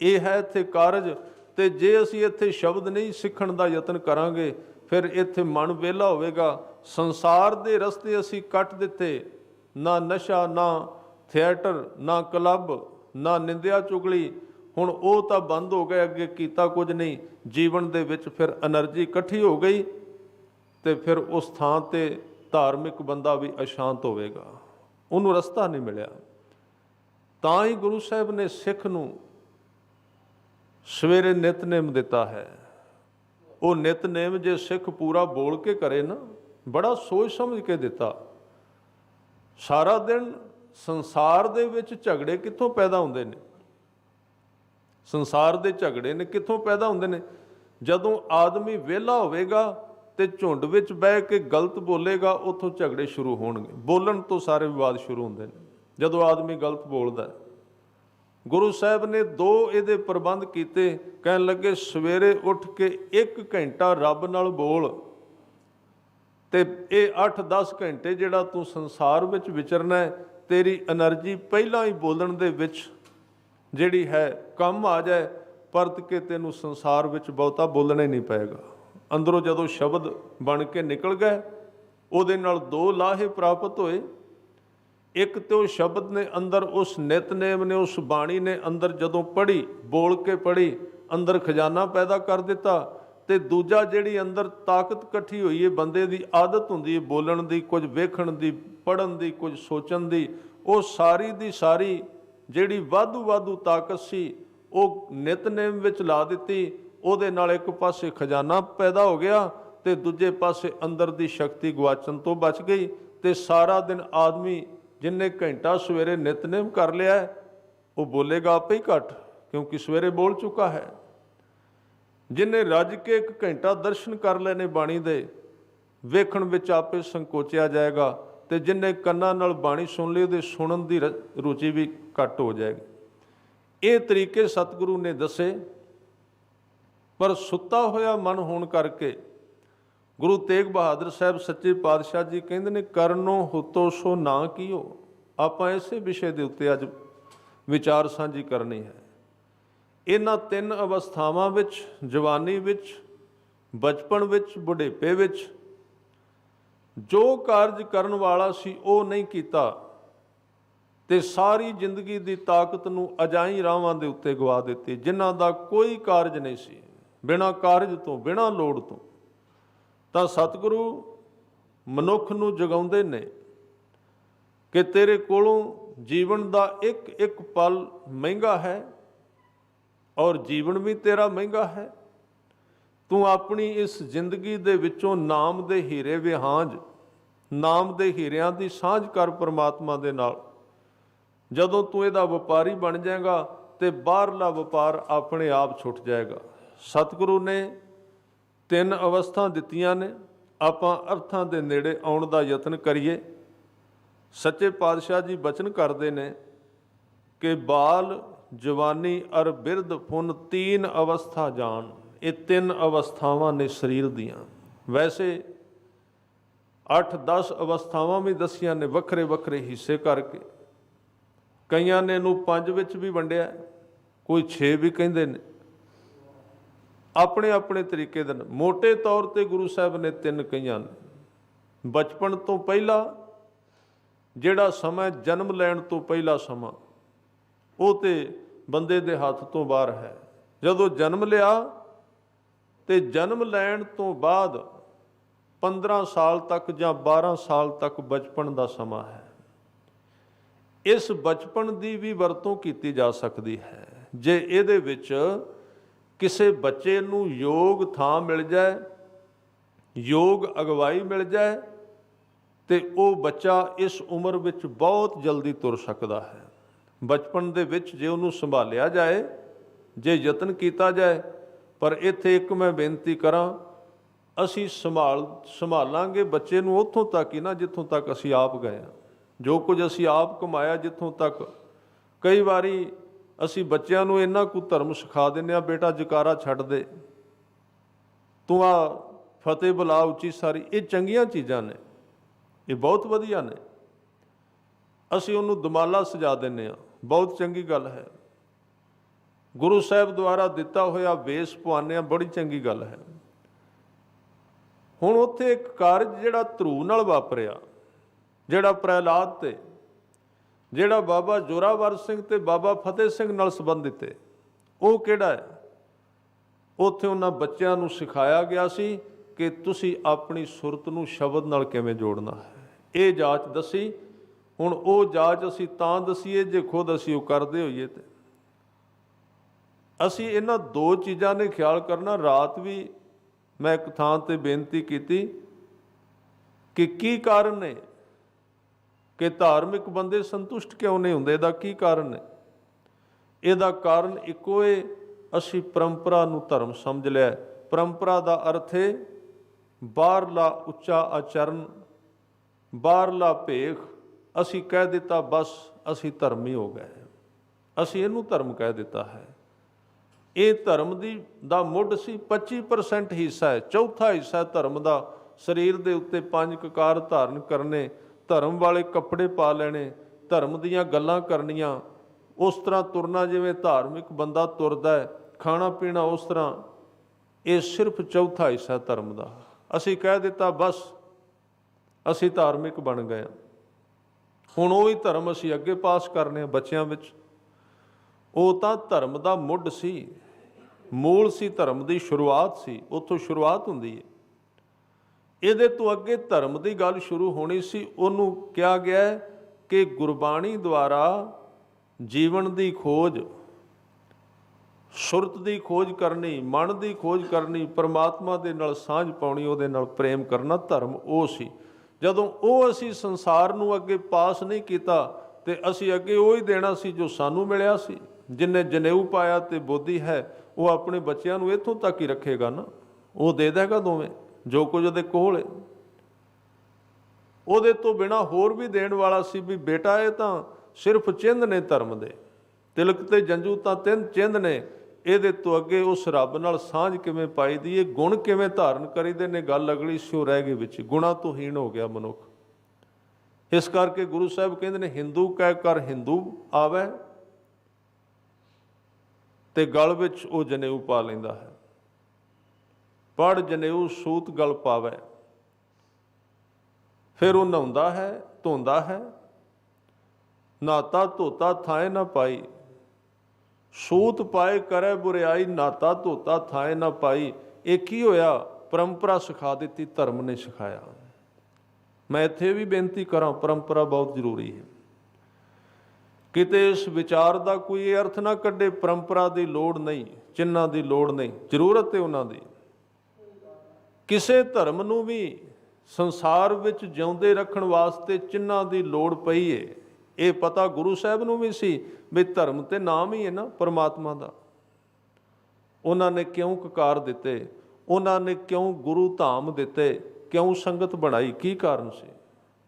ਇਹ ਹੈ ਇੱਥੇ ਕਾਰਜ ਤੇ ਜੇ ਅਸੀਂ ਇੱਥੇ ਸ਼ਬਦ ਨਹੀਂ ਸਿੱਖਣ ਦਾ ਯਤਨ ਕਰਾਂਗੇ, ਫਿਰ ਇੱਥੇ ਮਨ ਵਿਹਲਾ ਹੋਵੇਗਾ। ਸੰਸਾਰ ਦੇ ਰਸਤੇ ਅਸੀਂ ਕੱਟ ਦਿੱਤੇ। ਨਾ ਨਸ਼ਾ, ਨਾ ਥੀਏਟਰ, ਨਾ ਕਲੱਬ, ਨਾ ਨਿੰਦਿਆ ਚੁਗਲੀ। ਹੁਣ ਉਹ ਤਾਂ ਬੰਦ ਹੋ ਗਏ, ਅੱਗੇ ਕੀਤਾ ਕੁਝ ਨਹੀਂ। ਜੀਵਨ ਦੇ ਵਿੱਚ ਫਿਰ એનર્ਜੀ ਇਕੱਠੀ ਹੋ ਗਈ ਤੇ ਫਿਰ ਉਸ ਥਾਂ ਤੇ ਧਾਰਮਿਕ ਬੰਦਾ ਵੀ ਅਸ਼ਾਂਤ ਹੋਵੇਗਾ। ਉਹਨੂੰ ਰਸਤਾ ਨਹੀਂ ਮਿਲਿਆ। ਤਾਂ ਹੀ ਗੁਰੂ ਸਾਹਿਬ ਨੇ ਸਿੱਖ ਨੂੰ ਸਵੇਰੇ ਨਿਤਨੇਮ ਦਿੱਤਾ ਹੈ। ਉਹ ਨਿਤਨੇਮ ਜੇ ਸਿੱਖ ਪੂਰਾ ਬੋਲ ਕੇ ਕਰੇ ਨਾ, ਬੜਾ ਸੋਚ ਸਮਝ ਕੇ ਦਿੱਤਾ। ਸਾਰਾ ਦਿਨ ਸੰਸਾਰ ਦੇ ਵਿੱਚ ਝਗੜੇ ਕਿੱਥੋਂ ਪੈਦਾ ਹੁੰਦੇ ਨੇ? ਸੰਸਾਰ ਦੇ ਝਗੜੇ ਨੇ ਕਿੱਥੋਂ ਪੈਦਾ ਹੁੰਦੇ ਨੇ? ਜਦੋਂ ਆਦਮੀ ਵਿਹਲਾ ਹੋਵੇਗਾ ਤੇ ਝੁੰਡ ਵਿੱਚ ਬਹਿ ਕੇ ਗਲਤ ਬੋਲੇਗਾ, ਉੱਥੋਂ ਝਗੜੇ ਸ਼ੁਰੂ ਹੋਣਗੇ। ਬੋਲਣ ਤੋਂ ਸਾਰੇ ਵਿਵਾਦ ਸ਼ੁਰੂ ਹੁੰਦੇ ਨੇ। ਜਦੋਂ ਆਦਮੀ ਗਲਤ ਬੋਲਦਾ ਹੈ ਗੁਰੂ ਸਾਹਿਬ ਨੇ ਦੋ ਇਹਦੇ ਪ੍ਰਬੰਧ ਕੀਤੇ, ਕਹਿਣ ਲੱਗੇ, ਸਵੇਰੇ ਉੱਠ ਕੇ ਇੱਕ ਘੰਟਾ ਰੱਬ ਨਾਲ ਬੋਲ ਤੇ ਇਹ 8-10 ਘੰਟੇ ਜਿਹੜਾ ਤੂੰ ਸੰਸਾਰ ਵਿੱਚ ਵਿਚਰਨਾ ਤੇਰੀ એનર્ਜੀ ਪਹਿਲਾਂ ਹੀ ਬੋਲਣ ਦੇ ਵਿੱਚ ਜਿਹੜੀ ਹੈ, ਕੰਮ ਆ ਜਾਏ, ਪਰਤ ਕੇ ਤੈਨੂੰ ਸੰਸਾਰ ਵਿੱਚ ਬਹੁਤਾ ਬੋਲਣਾ ਹੀ ਨਹੀਂ ਪਏਗਾ। ਅੰਦਰੋਂ ਜਦੋਂ ਸ਼ਬਦ ਬਣ ਕੇ ਨਿਕਲ ਗਏ, ਉਹਦੇ ਨਾਲ ਦੋ ਲਾਹੇ ਪ੍ਰਾਪਤ ਹੋਏ ਇੱਕ ਤੇ ਉਹ ਸ਼ਬਦ ਨੇ ਅੰਦਰ, ਉਸ ਨਿਤਨੇਮ ਨੇ, ਉਸ ਬਾਣੀ ਨੇ ਅੰਦਰ ਜਦੋਂ ਪੜ੍ਹੀ, ਬੋਲ ਕੇ ਪੜ੍ਹੀ, ਅੰਦਰ ਖਜ਼ਾਨਾ ਪੈਦਾ ਕਰ ਦਿੱਤਾ ਤੇ ਦੂਜਾ ਜਿਹੜੀ ਅੰਦਰ ਤਾਕਤ ਇਕੱਠੀ ਹੋਈ ਹੈ ਬੰਦੇ ਦੀ ਆਦਤ ਹੁੰਦੀ ਹੈ ਬੋਲਣ ਦੀ, ਕੁਝ ਵੇਖਣ ਦੀ ਪੜਨ ਦੀ, ਕੁਝ ਸੋਚਣ ਦੀ, ਉਹ ਸਾਰੀ ਦੀ ਸਾਰੀ ਜਿਹੜੀ ਵਾਧੂ ਵਾਧੂ ਤਾਕਤ ਸੀ, ਉਹ ਨਿਤਨੇਮ ਵਿੱਚ ਲਾ ਦਿੱਤੀ, ਉਹਦੇ ਨਾਲ ਇੱਕ ਪਾਸੇ ਖਜ਼ਾਨਾ ਪੈਦਾ ਹੋ ਗਿਆ ਤੇ ਦੂਜੇ ਪਾਸੇ ਅੰਦਰ ਦੀ ਸ਼ਕਤੀ ਗਵਾਚਣ ਤੋਂ ਬਚ ਗਈ ਤੇ ਸਾਰਾ ਦਿਨ ਆਦਮੀ ਜਿੰਨੇ ਘੰਟਾ ਸਵੇਰੇ ਨਿਤਨੇਮ ਕਰ ਲਿਆ ਉਹ ਬੋਲੇਗਾ ਆਪੇ ਹੀ ਘੱਟ, ਕਿਉਂਕਿ ਸਵੇਰੇ ਬੋਲ ਚੁੱਕਾ ਹੈ। ਜਿਨੇ ਰੱਜ ਕੇ ਇੱਕ ਘੰਟਾ ਦਰਸ਼ਨ ਕਰ ਲੈਨੇ ਬਾਣੀ ਦੇ, ਵੇਖਣ ਵਿੱਚ ਆਪੇ ਸੰਕੋਚਿਆ ਜਾਏਗਾ, ਤੇ ਜਿਨੇ ਕੰਨਾਂ ਨਾਲ ਬਾਣੀ ਸੁਣ ਲਈ, ਉਹਦੇ ਸੁਣਨ ਦੀ ਰ- ਰੁਚੀ ਵੀ ਘੱਟ ਹੋ ਜਾਏਗੀ। ਇਹ ਤਰੀਕੇ ਸਤਿਗੁਰੂ ਨੇ ਦੱਸੇ, ਪਰ ਸੁੱਤਾ ਹੋਇਆ ਮਨ ਹੋਣ ਕਰਕੇ ਗੁਰੂ ਤੇਗ ਬਹਾਦਰ ਸਾਹਿਬ ਸੱਚੇ ਪਾਤਸ਼ਾਹ ਜੀ ਕਹਿੰਦੇ ਨੇ, ਕਰਨੋ ਹੁਤੋ ਸੋ ਨਾ ਕੀਓ। ਆਪਾਂ ਇਸੇ ਵਿਸ਼ੇ ਦੇ ਉੱਤੇ ਅੱਜ ਵਿਚਾਰ ਸਾਂਝੀ ਕਰਨੀ ਹੈ। ਇਹਨਾਂ ਤਿੰਨ ਅਵਸਥਾਵਾਂ ਵਿੱਚ, ਜਵਾਨੀ ਵਿੱਚ, ਬਚਪਨ ਵਿੱਚ, ਬੁਢੇਪੇ ਵਿੱਚ, ਜੋ ਕਾਰਜ ਕਰਨ ਵਾਲਾ ਸੀ ਉਹ ਨਹੀਂ ਕੀਤਾ ਤੇ ਸਾਰੀ ਜ਼ਿੰਦਗੀ ਦੀ ਤਾਕਤ ਨੂੰ ਅਜਾਈ ਰਾਵਾਂ ਦੇ ਉੱਤੇ ਗਵਾ ਦਿੱਤੀ, ਜਿਨ੍ਹਾਂ ਦਾ ਕੋਈ ਕਾਰਜ ਨਹੀਂ ਸੀ, ਬਿਨਾਂ ਕਾਰਜ ਤੋਂ, ਬਿਨਾਂ ਲੋੜ ਤੋਂ। ਤਾਂ ਸਤਿਗੁਰੂ ਮਨੁੱਖ ਨੂੰ ਜਗਾਉਂਦੇ ਨੇ ਕਿ ਤੇਰੇ ਕੋਲੋਂ ਜੀਵਨ ਦਾ ਇੱਕ ਇੱਕ ਪਲ ਮਹਿੰਗਾ ਹੈ ਔਰ ਜੀਵਨ ਵੀ ਤੇਰਾ ਮਹਿੰਗਾ ਹੈ। ਤੂੰ ਆਪਣੀ ਇਸ ਜ਼ਿੰਦਗੀ ਦੇ ਵਿੱਚੋਂ ਨਾਮ ਦੇ ਹੀਰੇ ਵਿਹਾਂਜ, ਨਾਮ ਦੇ ਹੀਰਿਆਂ ਦੀ ਸਾਂਝ ਕਰ ਪ੍ਰਮਾਤਮਾ ਦੇ ਨਾਲ। ਜਦੋਂ ਤੂੰ ਇਹਦਾ ਵਪਾਰੀ ਬਣ ਜਾਏਗਾ ਤੇ ਬਾਹਰਲਾ ਵਪਾਰ ਆਪਣੇ ਆਪ ਛੁੱਟ ਜਾਏਗਾ। ਸਤਿਗੁਰੂ ਨੇ ਤਿੰਨ ਅਵਸਥਾ ਦਿੱਤੀਆਂ ਨੇ, ਆਪਾਂ ਅਰਥਾਂ ਦੇ ਨੇੜੇ ਆਉਣ ਦਾ ਯਤਨ ਕਰੀਏ। ਸੱਚੇ ਪਾਤਸ਼ਾਹ ਜੀ ਬਚਨ ਕਰਦੇ ਨੇ ਕਿ ਬਾਲ, ਜਵਾਨੀ, ਅਰ ਬਿਰਧ ਫੁਨ ਤੀਨ ਅਵਸਥਾ ਜਾਣ। ਇਹ ਤਿੰਨ ਅਵਸਥਾਵਾਂ ਨੇ ਸਰੀਰ ਦੀਆਂ। ਵੈਸੇ 8-10 ਅਵਸਥਾਵਾਂ ਵੀ ਦੱਸੀਆਂ ਨੇ ਵੱਖਰੇ ਵੱਖਰੇ ਹਿੱਸੇ ਕਰਕੇ। ਕਈਆਂ ਨੇ ਇਹਨੂੰ ਪੰਜ ਵਿੱਚ ਵੀ ਵੰਡਿਆ, ਕੋਈ 6 ਵੀ ਕਹਿੰਦੇ ਨੇ। ਆਪਣੇ ਆਪਣੇ ਤਰੀਕੇ ਦੇ ਨਾਲ। ਮੋٹے ਤੌਰ ਤੇ ਗੁਰੂ ਸਾਹਿਬ ਨੇ ਤਿੰਨ ਕਹੀਆਂ ਨੇ। ਬਚਪਨ ਤੋਂ ਪਹਿਲਾਂ ਜਿਹੜਾ ਸਮਾਂ ਜਨਮ ਲੈਣ ਤੋਂ ਪਹਿਲਾ ਸਮਾਂ, ਉਹ ਤੇ ਬੰਦੇ ਦੇ ਹੱਥ ਤੋਂ ਬਾਹਰ ਹੈ। ਜਦੋਂ ਜਨਮ ਲਿਆ ਤੇ ਜਨਮ ਲੈਣ ਤੋਂ ਬਾਅਦ 15 ਸਾਲ ਤੱਕ ਜਾਂ 12 ਸਾਲ ਤੱਕ ਬਚਪਨ ਦਾ ਸਮਾਂ ਹੈ। ਇਸ ਬਚਪਨ ਦੀ ਵੀ ਵਰਤੋਂ ਕੀਤੀ ਜਾ ਸਕਦੀ ਹੈ। ਜੇ ਇਹਦੇ ਵਿੱਚ ਕਿਸੇ ਬੱਚੇ ਨੂੰ ਯੋਗ ਥਾਂ ਮਿਲ ਜਾਏ, ਯੋਗ ਅਗਵਾਈ ਮਿਲ ਜਾਏ ਤੇ ਉਹ ਬੱਚਾ ਇਸ ਉਮਰ ਵਿੱਚ ਬਹੁਤ ਜਲਦੀ ਤੁਰ ਸਕਦਾ ਹੈ। ਬਚਪਨ ਦੇ ਵਿੱਚ ਜੇ ਉਹਨੂੰ ਸੰਭਾਲਿਆ ਜਾਏ, ਜੇ ਯਤਨ ਕੀਤਾ ਜਾਏ, ਪਰ ਇੱਥੇ ਇੱਕ ਮੈਂ ਬੇਨਤੀ ਕਰਾਂ, ਅਸੀਂ ਸੰਭਾਲ, ਸੰਭਾਲਾਂਗੇ ਬੱਚੇ ਨੂੰ ਉੱਥੋਂ ਤੱਕ ਹੀ ਨਾ ਜਿੱਥੋਂ ਤੱਕ ਅਸੀਂ ਆਪ ਗਏ ਹਾਂ। ਜੋ ਕੁਝ ਅਸੀਂ ਆਪ ਕਮਾਇਆ ਜਿੱਥੋਂ ਤੱਕ। ਕਈ ਵਾਰੀ ਅਸੀਂ ਬੱਚਿਆਂ ਨੂੰ ਇੰਨਾ ਕੁ ਧਰਮ ਸਿਖਾ ਦਿੰਦੇ ਆ ਬੇਟਾ ਜਕਾਰਾ ਛੱਡ ਦੇ। ਤੂੰ ਆ ਫਤਿਹ ਬੁਲਾ ਉੱਚੀ ਸਾਰੀ। ਇਹ ਚੰਗੀਆਂ ਚੀਜ਼ਾਂ ਨੇ। ਇਹ ਬਹੁਤ ਵਧੀਆ ਨੇ। ਅਸੀਂ ਉਹਨੂੰ ਦਮਾਲਾ ਸਜਾ ਦਿੰਨੇ ਆ ਬਹੁਤ ਚੰਗੀ ਗੱਲ ਹੈ। ਗੁਰੂ ਸਾਹਿਬ ਦੁਆਰਾ ਦਿੱਤਾ ਹੋਇਆ ਵੇਸ ਪਵਾਉਂਦੇ ਆ ਬੜੀ ਚੰਗੀ ਗੱਲ ਹੈ। ਹੁਣ ਉੱਥੇ ਇੱਕ ਕਾਰਜ ਜਿਹੜਾ ਧਰੂ ਨਾਲ ਵਾਪਰਿਆ, ਜਿਹੜਾ ਪ੍ਰਹਿਲਾਦ ਤੇ ਜਿਹੜਾ ਬਾਬਾ ਜੋਰਾਵਰ ਸਿੰਘ ਤੇ ਬਾਬਾ ਫਤਿਹ ਸਿੰਘ ਨਾਲ ਸੰਬੰਧਿਤ ਹੈ, ਉਹ ਕਿਹੜਾ ਹੈ? ਉੱਥੇ ਉਹਨਾਂ ਬੱਚਿਆਂ ਨੂੰ ਸਿਖਾਇਆ ਗਿਆ ਸੀ ਕਿ ਤੁਸੀਂ ਆਪਣੀ ਸੁਰਤ ਨੂੰ ਸ਼ਬਦ ਨਾਲ ਕਿਵੇਂ ਜੋੜਨਾ ਹੈ। ਇਹ ਜਾਂਚ ਦੱਸੀ। ਹੁਣ ਉਹ ਜਾਂਚ ਅਸੀਂ ਤਾਂ ਦਸੀਏ ਜੇ ਖੁਦ ਅਸੀਂ ਉਹ ਕਰਦੇ ਹੋਈਏ ਤੇ। ਅਸੀਂ ਇਹਨਾਂ ਦੋ ਚੀਜ਼ਾਂ ਨੇ ਖਿਆਲ ਕਰਨਾ। ਰਾਤ ਵੀ ਮੈਂ ਇੱਕ ਥਾਂ ਤੇ ਬੇਨਤੀ ਕੀਤੀ ਕਿ ਕੀ ਕਾਰਨ ਨੇ? ਕਿ ਧਾਰਮਿਕ ਬੰਦੇ ਸੰਤੁਸ਼ਟ ਕਿਉਂ ਨਹੀਂ ਹੁੰਦੇ? ਇਹਦਾ ਕੀ ਕਾਰਨ ਹੈ? ਇਹਦਾ ਕਾਰਨ ਇੱਕੋ ਏ, ਅਸੀਂ ਪਰੰਪਰਾ ਨੂੰ ਧਰਮ ਸਮਝ ਲਿਆ। ਪਰੰਪਰਾ ਦਾ ਅਰਥ ਹੈ ਬਾਹਰਲਾ ਉੱਚਾ ਆਚਰਨ ਬਾਹਰਲਾ ਭੇਖ, ਅਸੀਂ ਕਹਿ ਦਿੱਤਾ ਬਸ, ਅਸੀਂ ਧਰਮੀ ਹੋ ਗਏ ਅਸੀਂ ਇਹਨੂੰ ਧਰਮ ਕਹਿ ਦਿੱਤਾ ਹੈ। ਇਹ ਧਰਮ ਦੀ, ਦਾ ਮੁੱਢ ਸੀ 25% ਹਿੱਸਾ ਹੈ। ਚੌਥਾ ਹਿੱਸਾ ਧਰਮ ਦਾ, ਸਰੀਰ ਦੇ ਉੱਤੇ ਪੰਜ ਕਕਾਰ ਧਾਰਨ ਕਰਨੇ ਧਰਮ ਵਾਲੇ ਕੱਪੜੇ ਪਾ ਲੈਣੇ, ਧਰਮ ਦੀਆਂ ਗੱਲਾਂ ਕਰਨੀਆਂ, ਉਸ ਤਰ੍ਹਾਂ ਤੁਰਨਾ ਜਿਵੇਂ ਧਾਰਮਿਕ ਬੰਦਾ ਤੁਰਦਾ ਹੈ, ਖਾਣਾ ਪੀਣਾ ਉਸ ਤਰ੍ਹਾਂ, ਇਹ ਸਿਰਫ ਚੌਥਾ ਹਿੱਸਾ ਧਰਮ ਦਾ। ਅਸੀਂ ਕਹਿ ਦਿੱਤਾ ਬਸ, ਅਸੀਂ ਧਾਰਮਿਕ ਬਣ ਗਏ ਹਾਂ। ਹੁਣ ਉਹ ਹੀ ਧਰਮ ਅਸੀਂ ਅੱਗੇ ਪਾਸ ਕਰਨੇ ਆ ਬੱਚਿਆਂ ਵਿੱਚ। ਉਹ ਤਾਂ ਧਰਮ ਦਾ ਮੁੱਢ ਸੀ, ਮੂਲ ਸੀ, ਧਰਮ ਦੀ ਸ਼ੁਰੂਆਤ ਸੀ, ਉੱਥੋਂ ਸ਼ੁਰੂਆਤ ਹੁੰਦੀ ਹੈ। ਇਹਦੇ ਤੋਂ ਅੱਗੇ ਧਰਮ ਦੀ ਗੱਲ ਸ਼ੁਰੂ ਹੋਣੀ ਸੀ, ਉਹਨੂੰ ਕਿਹਾ ਗਿਆ ਕਿ ਗੁਰਬਾਣੀ ਦੁਆਰਾ ਜੀਵਨ ਦੀ ਖੋਜ, ਸੁਰਤ ਦੀ ਖੋਜ ਕਰਨੀ, ਮਨ ਦੀ ਖੋਜ ਕਰਨੀ, ਪਰਮਾਤਮਾ ਦੇ ਨਾਲ ਸਾਂਝ ਪਾਉਣੀ, ਉਹਦੇ ਨਾਲ ਪ੍ਰੇਮ ਕਰਨਾ, ਧਰਮ ਉਹ ਸੀ। ਜਦੋਂ ਉਹ ਅਸੀਂ ਸੰਸਾਰ ਨੂੰ ਅੱਗੇ ਪਾਸ ਨਹੀਂ ਕੀਤਾ ਤੇ ਅਸੀਂ ਅੱਗੇ ਉਹ ਹੀ ਦੇਣਾ ਸੀ ਜੋ ਸਾਨੂੰ ਮਿਲਿਆ ਸੀ। ਜਿਨੇ ਜਨੇਊ ਪਾਇਆ ਤੇ ਬੋਧੀ ਹੈ, ਉਹ ਆਪਣੇ ਬੱਚਿਆਂ ਨੂੰ ਇੱਥੋਂ ਤੱਕ ਹੀ ਰੱਖੇਗਾ ਨਾ। ਉਹ ਦੇ ਦੇਗਾ ਦੋਵੇਂ। ਜੋ ਕੁਝ ਉਹਦੇ ਕੋਲ ਹੈ ਉਹਦੇ ਤੋਂ ਬਿਨਾ ਹੋਰ ਵੀ ਦੇਣ ਵਾਲਾ ਸੀ ਵੀ ਬੇਟਾ ਇਹ ਤਾਂ ਸਿਰਫ ਚਿੰਦ ਨੇ ਧਰਮ ਦੇ। ਤਿਲਕ ਤੇ ਜੰਜੂ ਤਾਂ ਤਿੰਨ ਚਿੰਦ ਨੇ। ਇਹਦੇ ਤੋਂ ਅੱਗੇ ਉਸ ਰੱਬ ਨਾਲ ਸਾਂਝ ਕਿਵੇਂ ਪਾਈ ਦੀ ਇਹ ਗੁਣ ਕਿਵੇਂ ਧਾਰਨ ਕਰੀਦੇ ਨੇ, ਗੱਲ ਅਗਲੀ ਸਿਓ ਰਹਿ ਗਈ ਵਿੱਚ। ਗੁਣਾ ਤੋਂ ਹੀਣ ਹੋ ਗਿਆ ਮਨੁੱਖ। ਇਸ ਕਰਕੇ ਗੁਰੂ ਸਾਹਿਬ ਕਹਿੰਦੇ ਨੇ, ਹਿੰਦੂ ਕਹਿ ਕਰ ਹਿੰਦੂ ਆਵੇ। ਤੇ ਗਲ ਵਿੱਚ ਉਹ ਜਨੇਊ ਪਾ ਲੈਂਦਾ ਹੈ। ਪੜ ਜਨੇਊ ਸੂਤ ਗਲ ਪਾਵੇ। ਫਿਰ ਉਹ ਨਹਾਉਂਦਾ ਹੈ, ਧੋਂਦਾ ਹੈ। ਨਾਤਾ ਧੋਤਾ ਥਾਏ ਨਾ ਪਾਈ। ਸੂਤ ਪਾਏ ਕਰੇ ਬੁਰਿਆਈ, ਨਾਤਾ ਧੋਤਾ ਥਾਏ ਨਾ ਪਾਈ। ਇਹ ਕੀ ਹੋਇਆ? ਪਰੰਪਰਾ ਸਿਖਾ ਦਿੱਤੀ, ਧਰਮ ਨੇ ਸਿਖਾਇਆ। ਮੈਂ ਇੱਥੇ ਵੀ ਬੇਨਤੀ ਕਰਾਂ, ਪਰੰਪਰਾ ਬਹੁਤ ਜ਼ਰੂਰੀ ਹੈ। ਕਿਤੇ ਇਸ ਵਿਚਾਰ ਦਾ ਕੋਈ ਅਰਥ ਨਾ ਕੱਢੇ, ਪਰੰਪਰਾ ਦੀ ਲੋੜ ਨਹੀਂ ਚਿੰਨਾਂ ਦੀ ਲੋੜ ਨਹੀਂ, ਜ਼ਰੂਰਤ ਹੈ ਉਹਨਾਂ ਦੀ। ਕਿਸੇ ਧਰਮ ਨੂੰ ਵੀ ਸੰਸਾਰ ਵਿੱਚ ਜਿਉਂਦੇ ਰੱਖਣ ਵਾਸਤੇ ਚਿੰਨਾਂ ਦੀ ਲੋੜ ਪਈ ਏ। ਇਹ ਪਤਾ ਗੁਰੂ ਸਾਹਿਬ ਨੂੰ ਵੀ ਸੀ ਵੀ ਧਰਮ ਤੇ ਨਾਮ ਹੀ ਹੈ ਨਾ ਪਰਮਾਤਮਾ ਦਾ। ਉਹਨਾਂ ਨੇ ਕਿਉਂ ਕਕਾਰ ਦਿੱਤੇ? ਉਹਨਾਂ ਨੇ ਕਿਉਂ ਗੁਰੂ ਧਾਮ ਦਿੱਤੇ? ਕਿਉਂ ਸੰਗਤ ਬਣਾਈ? ਕੀ ਕਾਰਨ ਸੀ?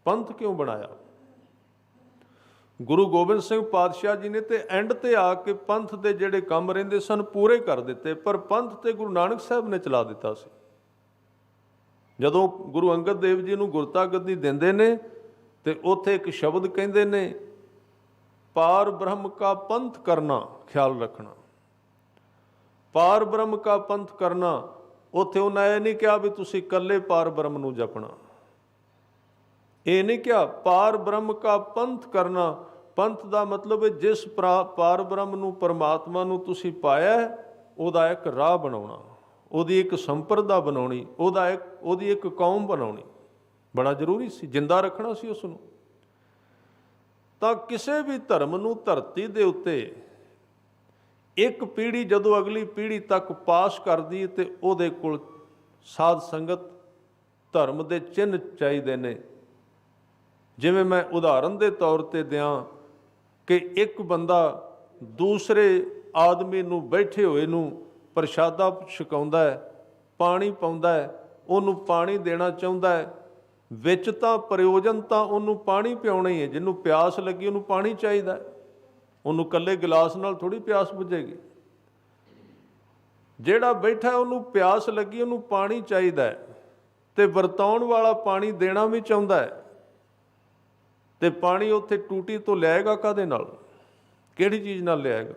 ਪੰਥ ਕਿਉਂ ਬਣਾਇਆ? ਗੁਰੂ ਗੋਬਿੰਦ ਸਿੰਘ ਪਾਤਸ਼ਾਹ ਜੀ ਨੇ ਤੇ ਐਂਡ ਤੇ ਆ ਕੇ ਪੰਥ ਦੇ ਜਿਹੜੇ ਕੰਮ ਰਹਿੰਦੇ ਸਨ ਪੂਰੇ ਕਰ ਦਿੱਤੇ, ਪਰ ਪੰਥ ਤੇ ਗੁਰੂ ਨਾਨਕ ਸਾਹਿਬ ਨੇ ਚਲਾ ਦਿੱਤਾ ਸੀ। ਜਦੋਂ ਗੁਰੂ ਅੰਗਦ ਦੇਵ ਜੀ ਨੂੰ ਗੁਰਤਾ ਗੱਦੀ ਦਿੰਦੇ ਨੇ ਤੇ ਉੱਥੇ ਇੱਕ ਸ਼ਬਦ ਕਹਿੰਦੇ ਨੇ, ਪਾਰ ਬ੍ਰਹਮ ਕਾ ਪੰਥ ਕਰਨਾ, ਖਿਆਲ ਰੱਖਣਾ। ਪਾਰ ਬ੍ਰਹਮ ਕਾ ਪੰਥ ਕਰਨਾ, ਉੱਥੇ ਉਹਨਾਂ ਇਹ ਨਹੀਂ ਕਿਹਾ ਵੀ ਤੁਸੀਂ ਇਕੱਲੇ ਪਾਰ ਬ੍ਰਹਮ ਨੂੰ ਜਪਣਾ। ਇਹ ਨਹੀਂ ਕਿਹਾ, ਪਾਰ ਬ੍ਰਹਮ ਕਾ ਪੰਥ ਕਰਨਾ, ਪੰਥ ਦਾ ਮਤਲਬ ਹੈ ਜਿਸ ਪ੍ਰਾ- ਪਾਰ ਬ੍ਰਹਮ ਨੂੰ, ਪਰਮਾਤਮਾ ਨੂੰ ਤੁਸੀਂ ਪਾਇਆ ਉਹਦਾ ਇੱਕ ਰਾਹ ਬਣਾਉਣਾ। ਉਹਦੀ ਇੱਕ ਸੰਪਰਦਾ ਬਣਾਉਣੀ, ਉਹਦਾ ਇੱਕ, ਉਹਦੀ ਇੱਕ ਕੌਮ ਬਣਾਉਣੀ। ਬੜਾ ਜ਼ਰੂਰੀ ਸੀ, ਜਿੰਦਾ ਰੱਖਣਾ ਸੀ ਉਸ ਨੂੰ ਤਾਂ ਕਿਸੇ ਵੀ ਧਰਮ ਨੂੰ ਧਰਤੀ ਦੇ ਉੱਤੇ ਇੱਕ ਪੀੜ੍ਹੀ ਜਦੋਂ ਅਗਲੀ ਪੀੜ੍ਹੀ ਤੱਕ ਪਾਸ ਕਰਦੀ ਹੈ ਤੇ ਉਹਦੇ ਕੋਲ ਸਾਧ ਸੰਗਤ ਧਰਮ ਦੇ ਚਿੰਨ੍ਹ ਚਾਹੀਦੇ ਨੇ। ਜਿਵੇਂ ਮੈਂ ਉਦਾਹਰਨ ਦੇ ਤੌਰ ਤੇ ਦਿਆਂ ਕਿ ਇੱਕ ਬੰਦਾ ਦੂਸਰੇ ਆਦਮੀ ਨੂੰ ਬੈਠੇ ਹੋਏ ਨੂੰ ਪ੍ਰਸ਼ਾਦਾ ਛਕਾਉਂਦਾ ਹੈ, ਪਾਣੀ ਪਾਉਂਦਾ ਹੈ, ਉਹਨੂੰ ਪਾਣੀ ਦੇਣਾ ਚਾਹੁੰਦਾ ਹੈ। ਵਿੱਚ ਤਾਂ ਪ੍ਰਯੋਜਨ ਤਾਂ ਉਹਨੂੰ ਪਾਣੀ ਪਿਆਉਣਾ ਹੀ ਹੈ, ਜਿਹਨੂੰ ਪਿਆਸ ਲੱਗੀ ਉਹਨੂੰ ਪਾਣੀ ਚਾਹੀਦਾ ਉਹਨੂੰ ਕੱਲੇ ਗਲਾਸ ਨਾਲ ਥੋੜੀ ਪਿਆਸ ਬੁਝੇਗੀ। ਜਿਹੜਾ ਬੈਠਾ ਉਹਨੂੰ ਪਿਆਸ ਲੱਗੀ, ਉਹਨੂੰ ਪਾਣੀ ਚਾਹੀਦਾ ਹੈ। ਤੇ ਵਰਤਾਉਣ ਵਾਲਾ ਪਾਣੀ ਦੇਣਾ ਵੀ ਚਾਹੁੰਦਾ ਹੈ। ਤੇ ਪਾਣੀ ਉੱਥੇ ਟੂਟੀ ਤੋਂ ਲਿਆਏਗਾ ਕਾਦੇ ਨਾਲ? ਕਿਹੜੀ ਚੀਜ਼ ਨਾਲ ਲਿਆਏਗਾ?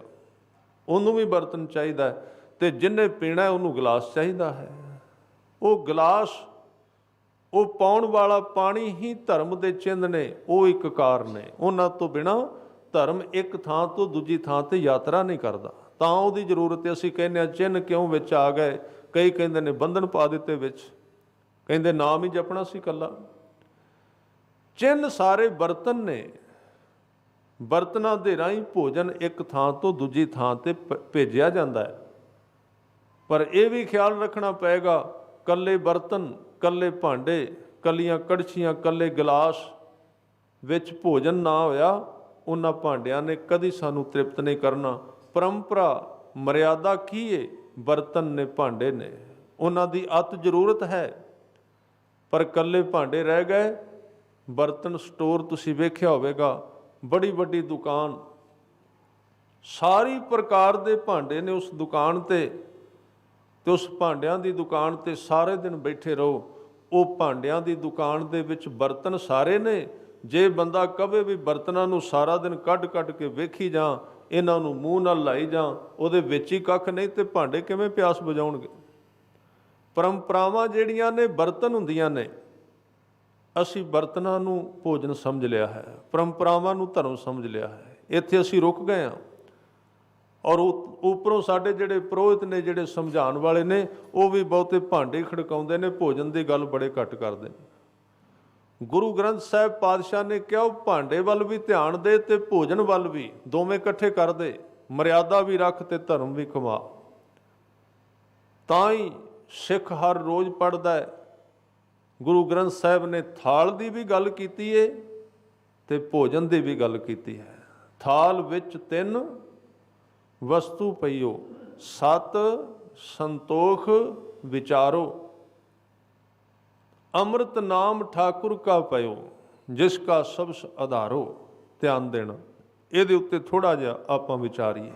ਉਹਨੂੰ ਵੀ ਬਰਤਨ ਚਾਹੀਦਾ ਹੈ। ਤੇ ਜਿੰਨੇ ਪੀਣਾ ਉਹਨੂੰ ਗਲਾਸ ਚਾਹੀਦਾ ਹੈ। ਉਹ ਗਲਾਸ, ਉਹ ਪਾਉਣ ਵਾਲਾ ਪਾਣੀ ਹੀ ਧਰਮ ਦੇ ਚਿੰਨ੍ਹ ਨੇ, ਉਹ ਇੱਕ ਕਾਰਨ ਨੇ ਉਹਨਾਂ ਤੋਂ ਬਿਨਾ ਧਰਮ ਇੱਕ ਥਾਂ ਤੋਂ ਦੂਜੀ ਥਾਂ ਤੇ ਯਾਤਰਾ ਨਹੀਂ ਕਰਦਾ। ਤਾਂ ਉਹਦੀ ਜ਼ਰੂਰਤ ਹੈ, ਅਸੀਂ ਕਹਿੰਦੇ ਆ ਚਿੰਨ੍ਹ ਕਿਉਂ ਵਿੱਚ ਆ ਗਏ? ਕਈ ਕਹਿੰਦੇ ਨੇ, ਬੰਧਨ ਪਾ ਦਿੱਤੇ ਵਿੱਚ। ਕਹਿੰਦੇ, ਨਾਮ ਹੀ ਜਪਣਾ ਸੀ ਕੱਲਾ ਚਿੰਨ ਸਾਰੇ ਬਰਤਨ ਨੇ। ਬਰਤਨਾਂ ਦੇ ਰਾਹੀਂ ਭੋਜਨ ਇੱਕ ਥਾਂ ਤੋਂ ਦੂਜੀ ਥਾਂ ਤੇ ਭੇਜਿਆ ਜਾਂਦਾ ਹੈ। ਪਰ ਇਹ ਵੀ ਖਿਆਲ ਰੱਖਣਾ ਪਏਗਾ, ਕੱਲੇ ਬਰਤਨ, ਕੱਲੇ ਭਾਂਡੇ, ਕੱਲੀਆਂ ਕੜਛੀਆਂ, ਕੱਲੇ ਗਲਾਸ ਵਿੱਚ ਭੋਜਨ ਨਾ ਹੋਇਆ, ਉਹਨਾਂ ਭਾਂਡਿਆਂ ਨੇ ਕਦੀ ਸਾਨੂੰ ਤ੍ਰਿਪਤ ਨਹੀਂ ਕਰਨਾ। ਪਰੰਪਰਾ, ਮਰਿਆਦਾ ਕੀ ਏ? ਬਰਤਨ ਨੇ, ਭਾਂਡੇ ਨੇ। ਉਹਨਾਂ ਦੀ ਅਤ ਜ਼ਰੂਰਤ ਹੈ। ਪਰ ਕੱਲੇ ਭਾਂਡੇ ਰਹਿ ਗਏ। ਬਰਤਨ ਸਟੋਰ ਤੁਸੀਂ ਵੇਖਿਆ ਹੋਵੇਗਾ। ਬੜੀ ਵੱਡੀ ਦੁਕਾਨ। ਸਾਰੀ ਪ੍ਰਕਾਰ ਦੇ ਭਾਂਡੇ ਨੇ ਉਸ ਦੁਕਾਨ ਤੇ। ਤੇ ਉਸ ਭਾਂਡਿਆਂ ਦੀ ਦੁਕਾਨ ਤੇ ਸਾਰੇ ਦਿਨ ਬੈਠੇ ਰਹੋ। ਉਹ ਭਾਂਡਿਆਂ ਦੀ ਦੁਕਾਨ ਦੇ ਵਿੱਚ ਬਰਤਨ ਸਾਰੇ ਨੇ। ਜੇ ਬੰਦਾ ਕਵੇ ਵੀ ਬਰਤਨਾਂ ਨੂੰ ਸਾਰਾ ਦਿਨ ਕੱਢ-ਕੱਢ ਕੇ ਵੇਖੀ ਜਾਂ, ਇਹਨਾਂ ਨੂੰ ਮੂੰਹ ਨਾਲ ਲਾਈ ਜਾਂ, ਉਹਦੇ ਵਿੱਚ ਹੀ ਕੱਖ ਨਹੀਂ ਤੇ ਭਾਂਡੇ ਕਿਵੇਂ ਪਿਆਸ ਬੁਝਾਉਣਗੇ? ਪਰੰਪਰਾਵਾਂ ਜਿਹੜੀਆਂ ਨੇ ਬਰਤਨ ਹੁੰਦੀਆਂ ਨੇ, ਅਸੀਂ ਬਰਤਨਾਂ ਨੂੰ ਭੋਜਨ ਸਮਝ ਲਿਆ ਹੈ, ਪਰੰਪਰਾਵਾਂ ਨੂੰ ਧਰਮ ਸਮਝ ਲਿਆ ਹੈ। ਇੱਥੇ ਅਸੀਂ ਰੁਕ ਗਏ ਹਾਂ। ਔਰ ਉ- ਉੱਪਰੋਂ ਸਾਡੇ ਜਿਹੜੇ ਪ੍ਰੋਹਿਤ ਨੇ, ਜਿਹੜੇ ਸਮਝਾਉਣ ਵਾਲੇ ਨੇ, ਉਹ ਵੀ ਬਹੁਤੇ ਭਾਂਡੇ ਖੜਕਾਉਂਦੇ ਨੇ, ਭੋਜਨ ਦੀ ਗੱਲ ਬੜੇ ਘੱਟ ਕਰਦੇ ਨੇ। ਗੁਰੂ ਗ੍ਰੰਥ ਸਾਹਿਬ ਪਾਤਸ਼ਾਹ ਨੇ ਕਿਹਾ, ਉਹ ਭਾਂਡੇ ਵੱਲ ਵੀ ਧਿਆਨ ਦੇ ਤੇ ਭੋਜਨ ਵੱਲ ਵੀ, ਦੋਵੇਂ ਇਕੱਠੇ ਕਰ ਦੇ, ਮਰਿਆਦਾ ਵੀ ਰੱਖ ਤੇ ਧਰਮ ਵੀ ਕਮਾ ਤਾਂ ਹੀ ਸਿੱਖ ਹਰ ਰੋਜ਼ ਪੜਦਾ ਹੈ। ਗੁਰੂ ਗ੍ਰੰਥ ਸਾਹਿਬ ਨੇ ਥਾਲ ਦੀ ਵੀ ਗੱਲ ਕੀਤੀ ਏ ਤੇ ਭੋਜਨ ਦੀ ਵੀ ਗੱਲ ਕੀਤੀ ਹੈ। ਥਾਲ ਵਿੱਚ ਤਿੰਨ ਵਸਤੂ ਪਈਓ, ਸਤ ਸੰਤੋਖ ਵਿਚਾਰੋ। ਅੰਮ੍ਰਿਤ ਨਾਮ ਠਾਕੁਰ ਕਾ ਪਇਓ, ਜਿਸ ਕਾ ਸਬਸ ਆਧਾਰੋ ਧਿਆਨ ਦੇਣਾ, ਇਹਦੇ ਉੱਤੇ ਥੋੜਾ ਜਿਹਾ ਆਪਾਂ ਵਿਚਾਰੀਏ।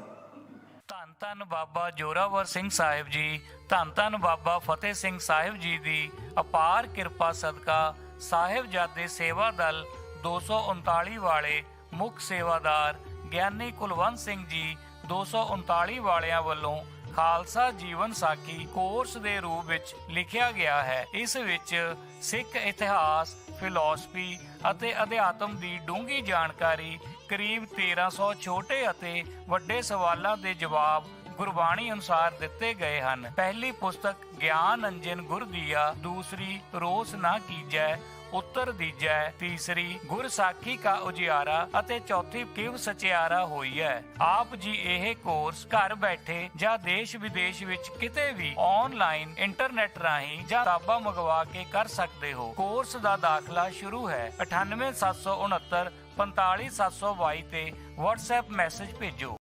ਧੰਨ ਧੰਨ ਬਾਬਾ ਜੋਰਾਵਰ ਸਿੰਘ ਸਾਹਿਬ ਜੀ, ਧੰਨ ਧੰਨ ਬਾਬਾ ਫਤਿਹ ਸਿੰਘ ਸਾਹਿਬ ਜੀ ਦੀ ਅਪਾਰ ਕਿਰਪਾ ਸਦਕਾ ਸਾਹਿਬਜ਼ਾਦੇ ਸੇਵਾ ਦਲ 239 ਵਾਲੇ ਮੁੱਖ ਸੇਵਾਦਾਰ ਗਿਆਨੀ ਕੁਲਵੰਤ ਸਿੰਘ ਜੀ 239 ਵਾਲਿਆਂ ਵੱਲੋਂ ਖਾਲਸਾ ਜੀਵਨ ਸਾਖੀ ਕੋਰਸ ਦੇ ਰੂਪ ਵਿੱਚ ਲਿਖਿਆ ਗਿਆ ਹੈ। ਇਸ ਵਿੱਚ ਸਿੱਖ ਇਤਿਹਾਸ, ਫਿਲਾਸਫੀ ਅਤੇ ਅਧਿਆਤਮ ਦੀ ਡੂੰਘੀ ਜਾਣਕਾਰੀ, ਕਰੀਬ 1300 ਛੋਟੇ ਅਤੇ ਵੱਡੇ ਸਵਾਲਾਂ ਦੇ ਜਵਾਬ ਗੁਰਬਾਣੀ ਅਨੁਸਾਰ ਦਿੱਤੇ ਗਏ ਹਨ। ਪਹਿਲੀ ਪੁਸਤਕ ਗਿਆਨ ਅੰਜਨ ਗੁਰਦੀਆ, ਦੂਸਰੀ ਰੋਸ ਨਾ ਕੀਜੈ ਉੱਤਰ ਦੀਜੈ, ਤੀਸਰੀ ਗੁਰ ਸਾਖੀ ਕਾ ਉਜਿਆਰਾ ਅਤੇ ਚੌਥੀ ਕਿਵ ਸਚਿਆਰਾ ਹੋਈ ਹੈ ਆਪ ਜੀ ਇਹ ਕੋਰਸ ਘਰ ਬੈਠੇ ਜਾਂ ਦੇਸ਼ ਵਿਦੇਸ਼ ਵਿੱਚ ਕਿਤੇ ਵੀ ਆਨਲਾਈਨ ਇੰਟਰਨੈਟ ਰਾਹੀਂ ਜਾਂ ਕਿਤਾਬਾਂ ਮੰਗਵਾ ਕੇ ਕਰ ਸਕਦੇ ਹੋ। ਕੋਰਸ ਦਾ ਦਾਖਲਾ ਸ਼ੁਰੂ ਹੈ 98769 45722 ਤੇ WhatsApp ਮੈਸੇਜ ਭੇਜੋ।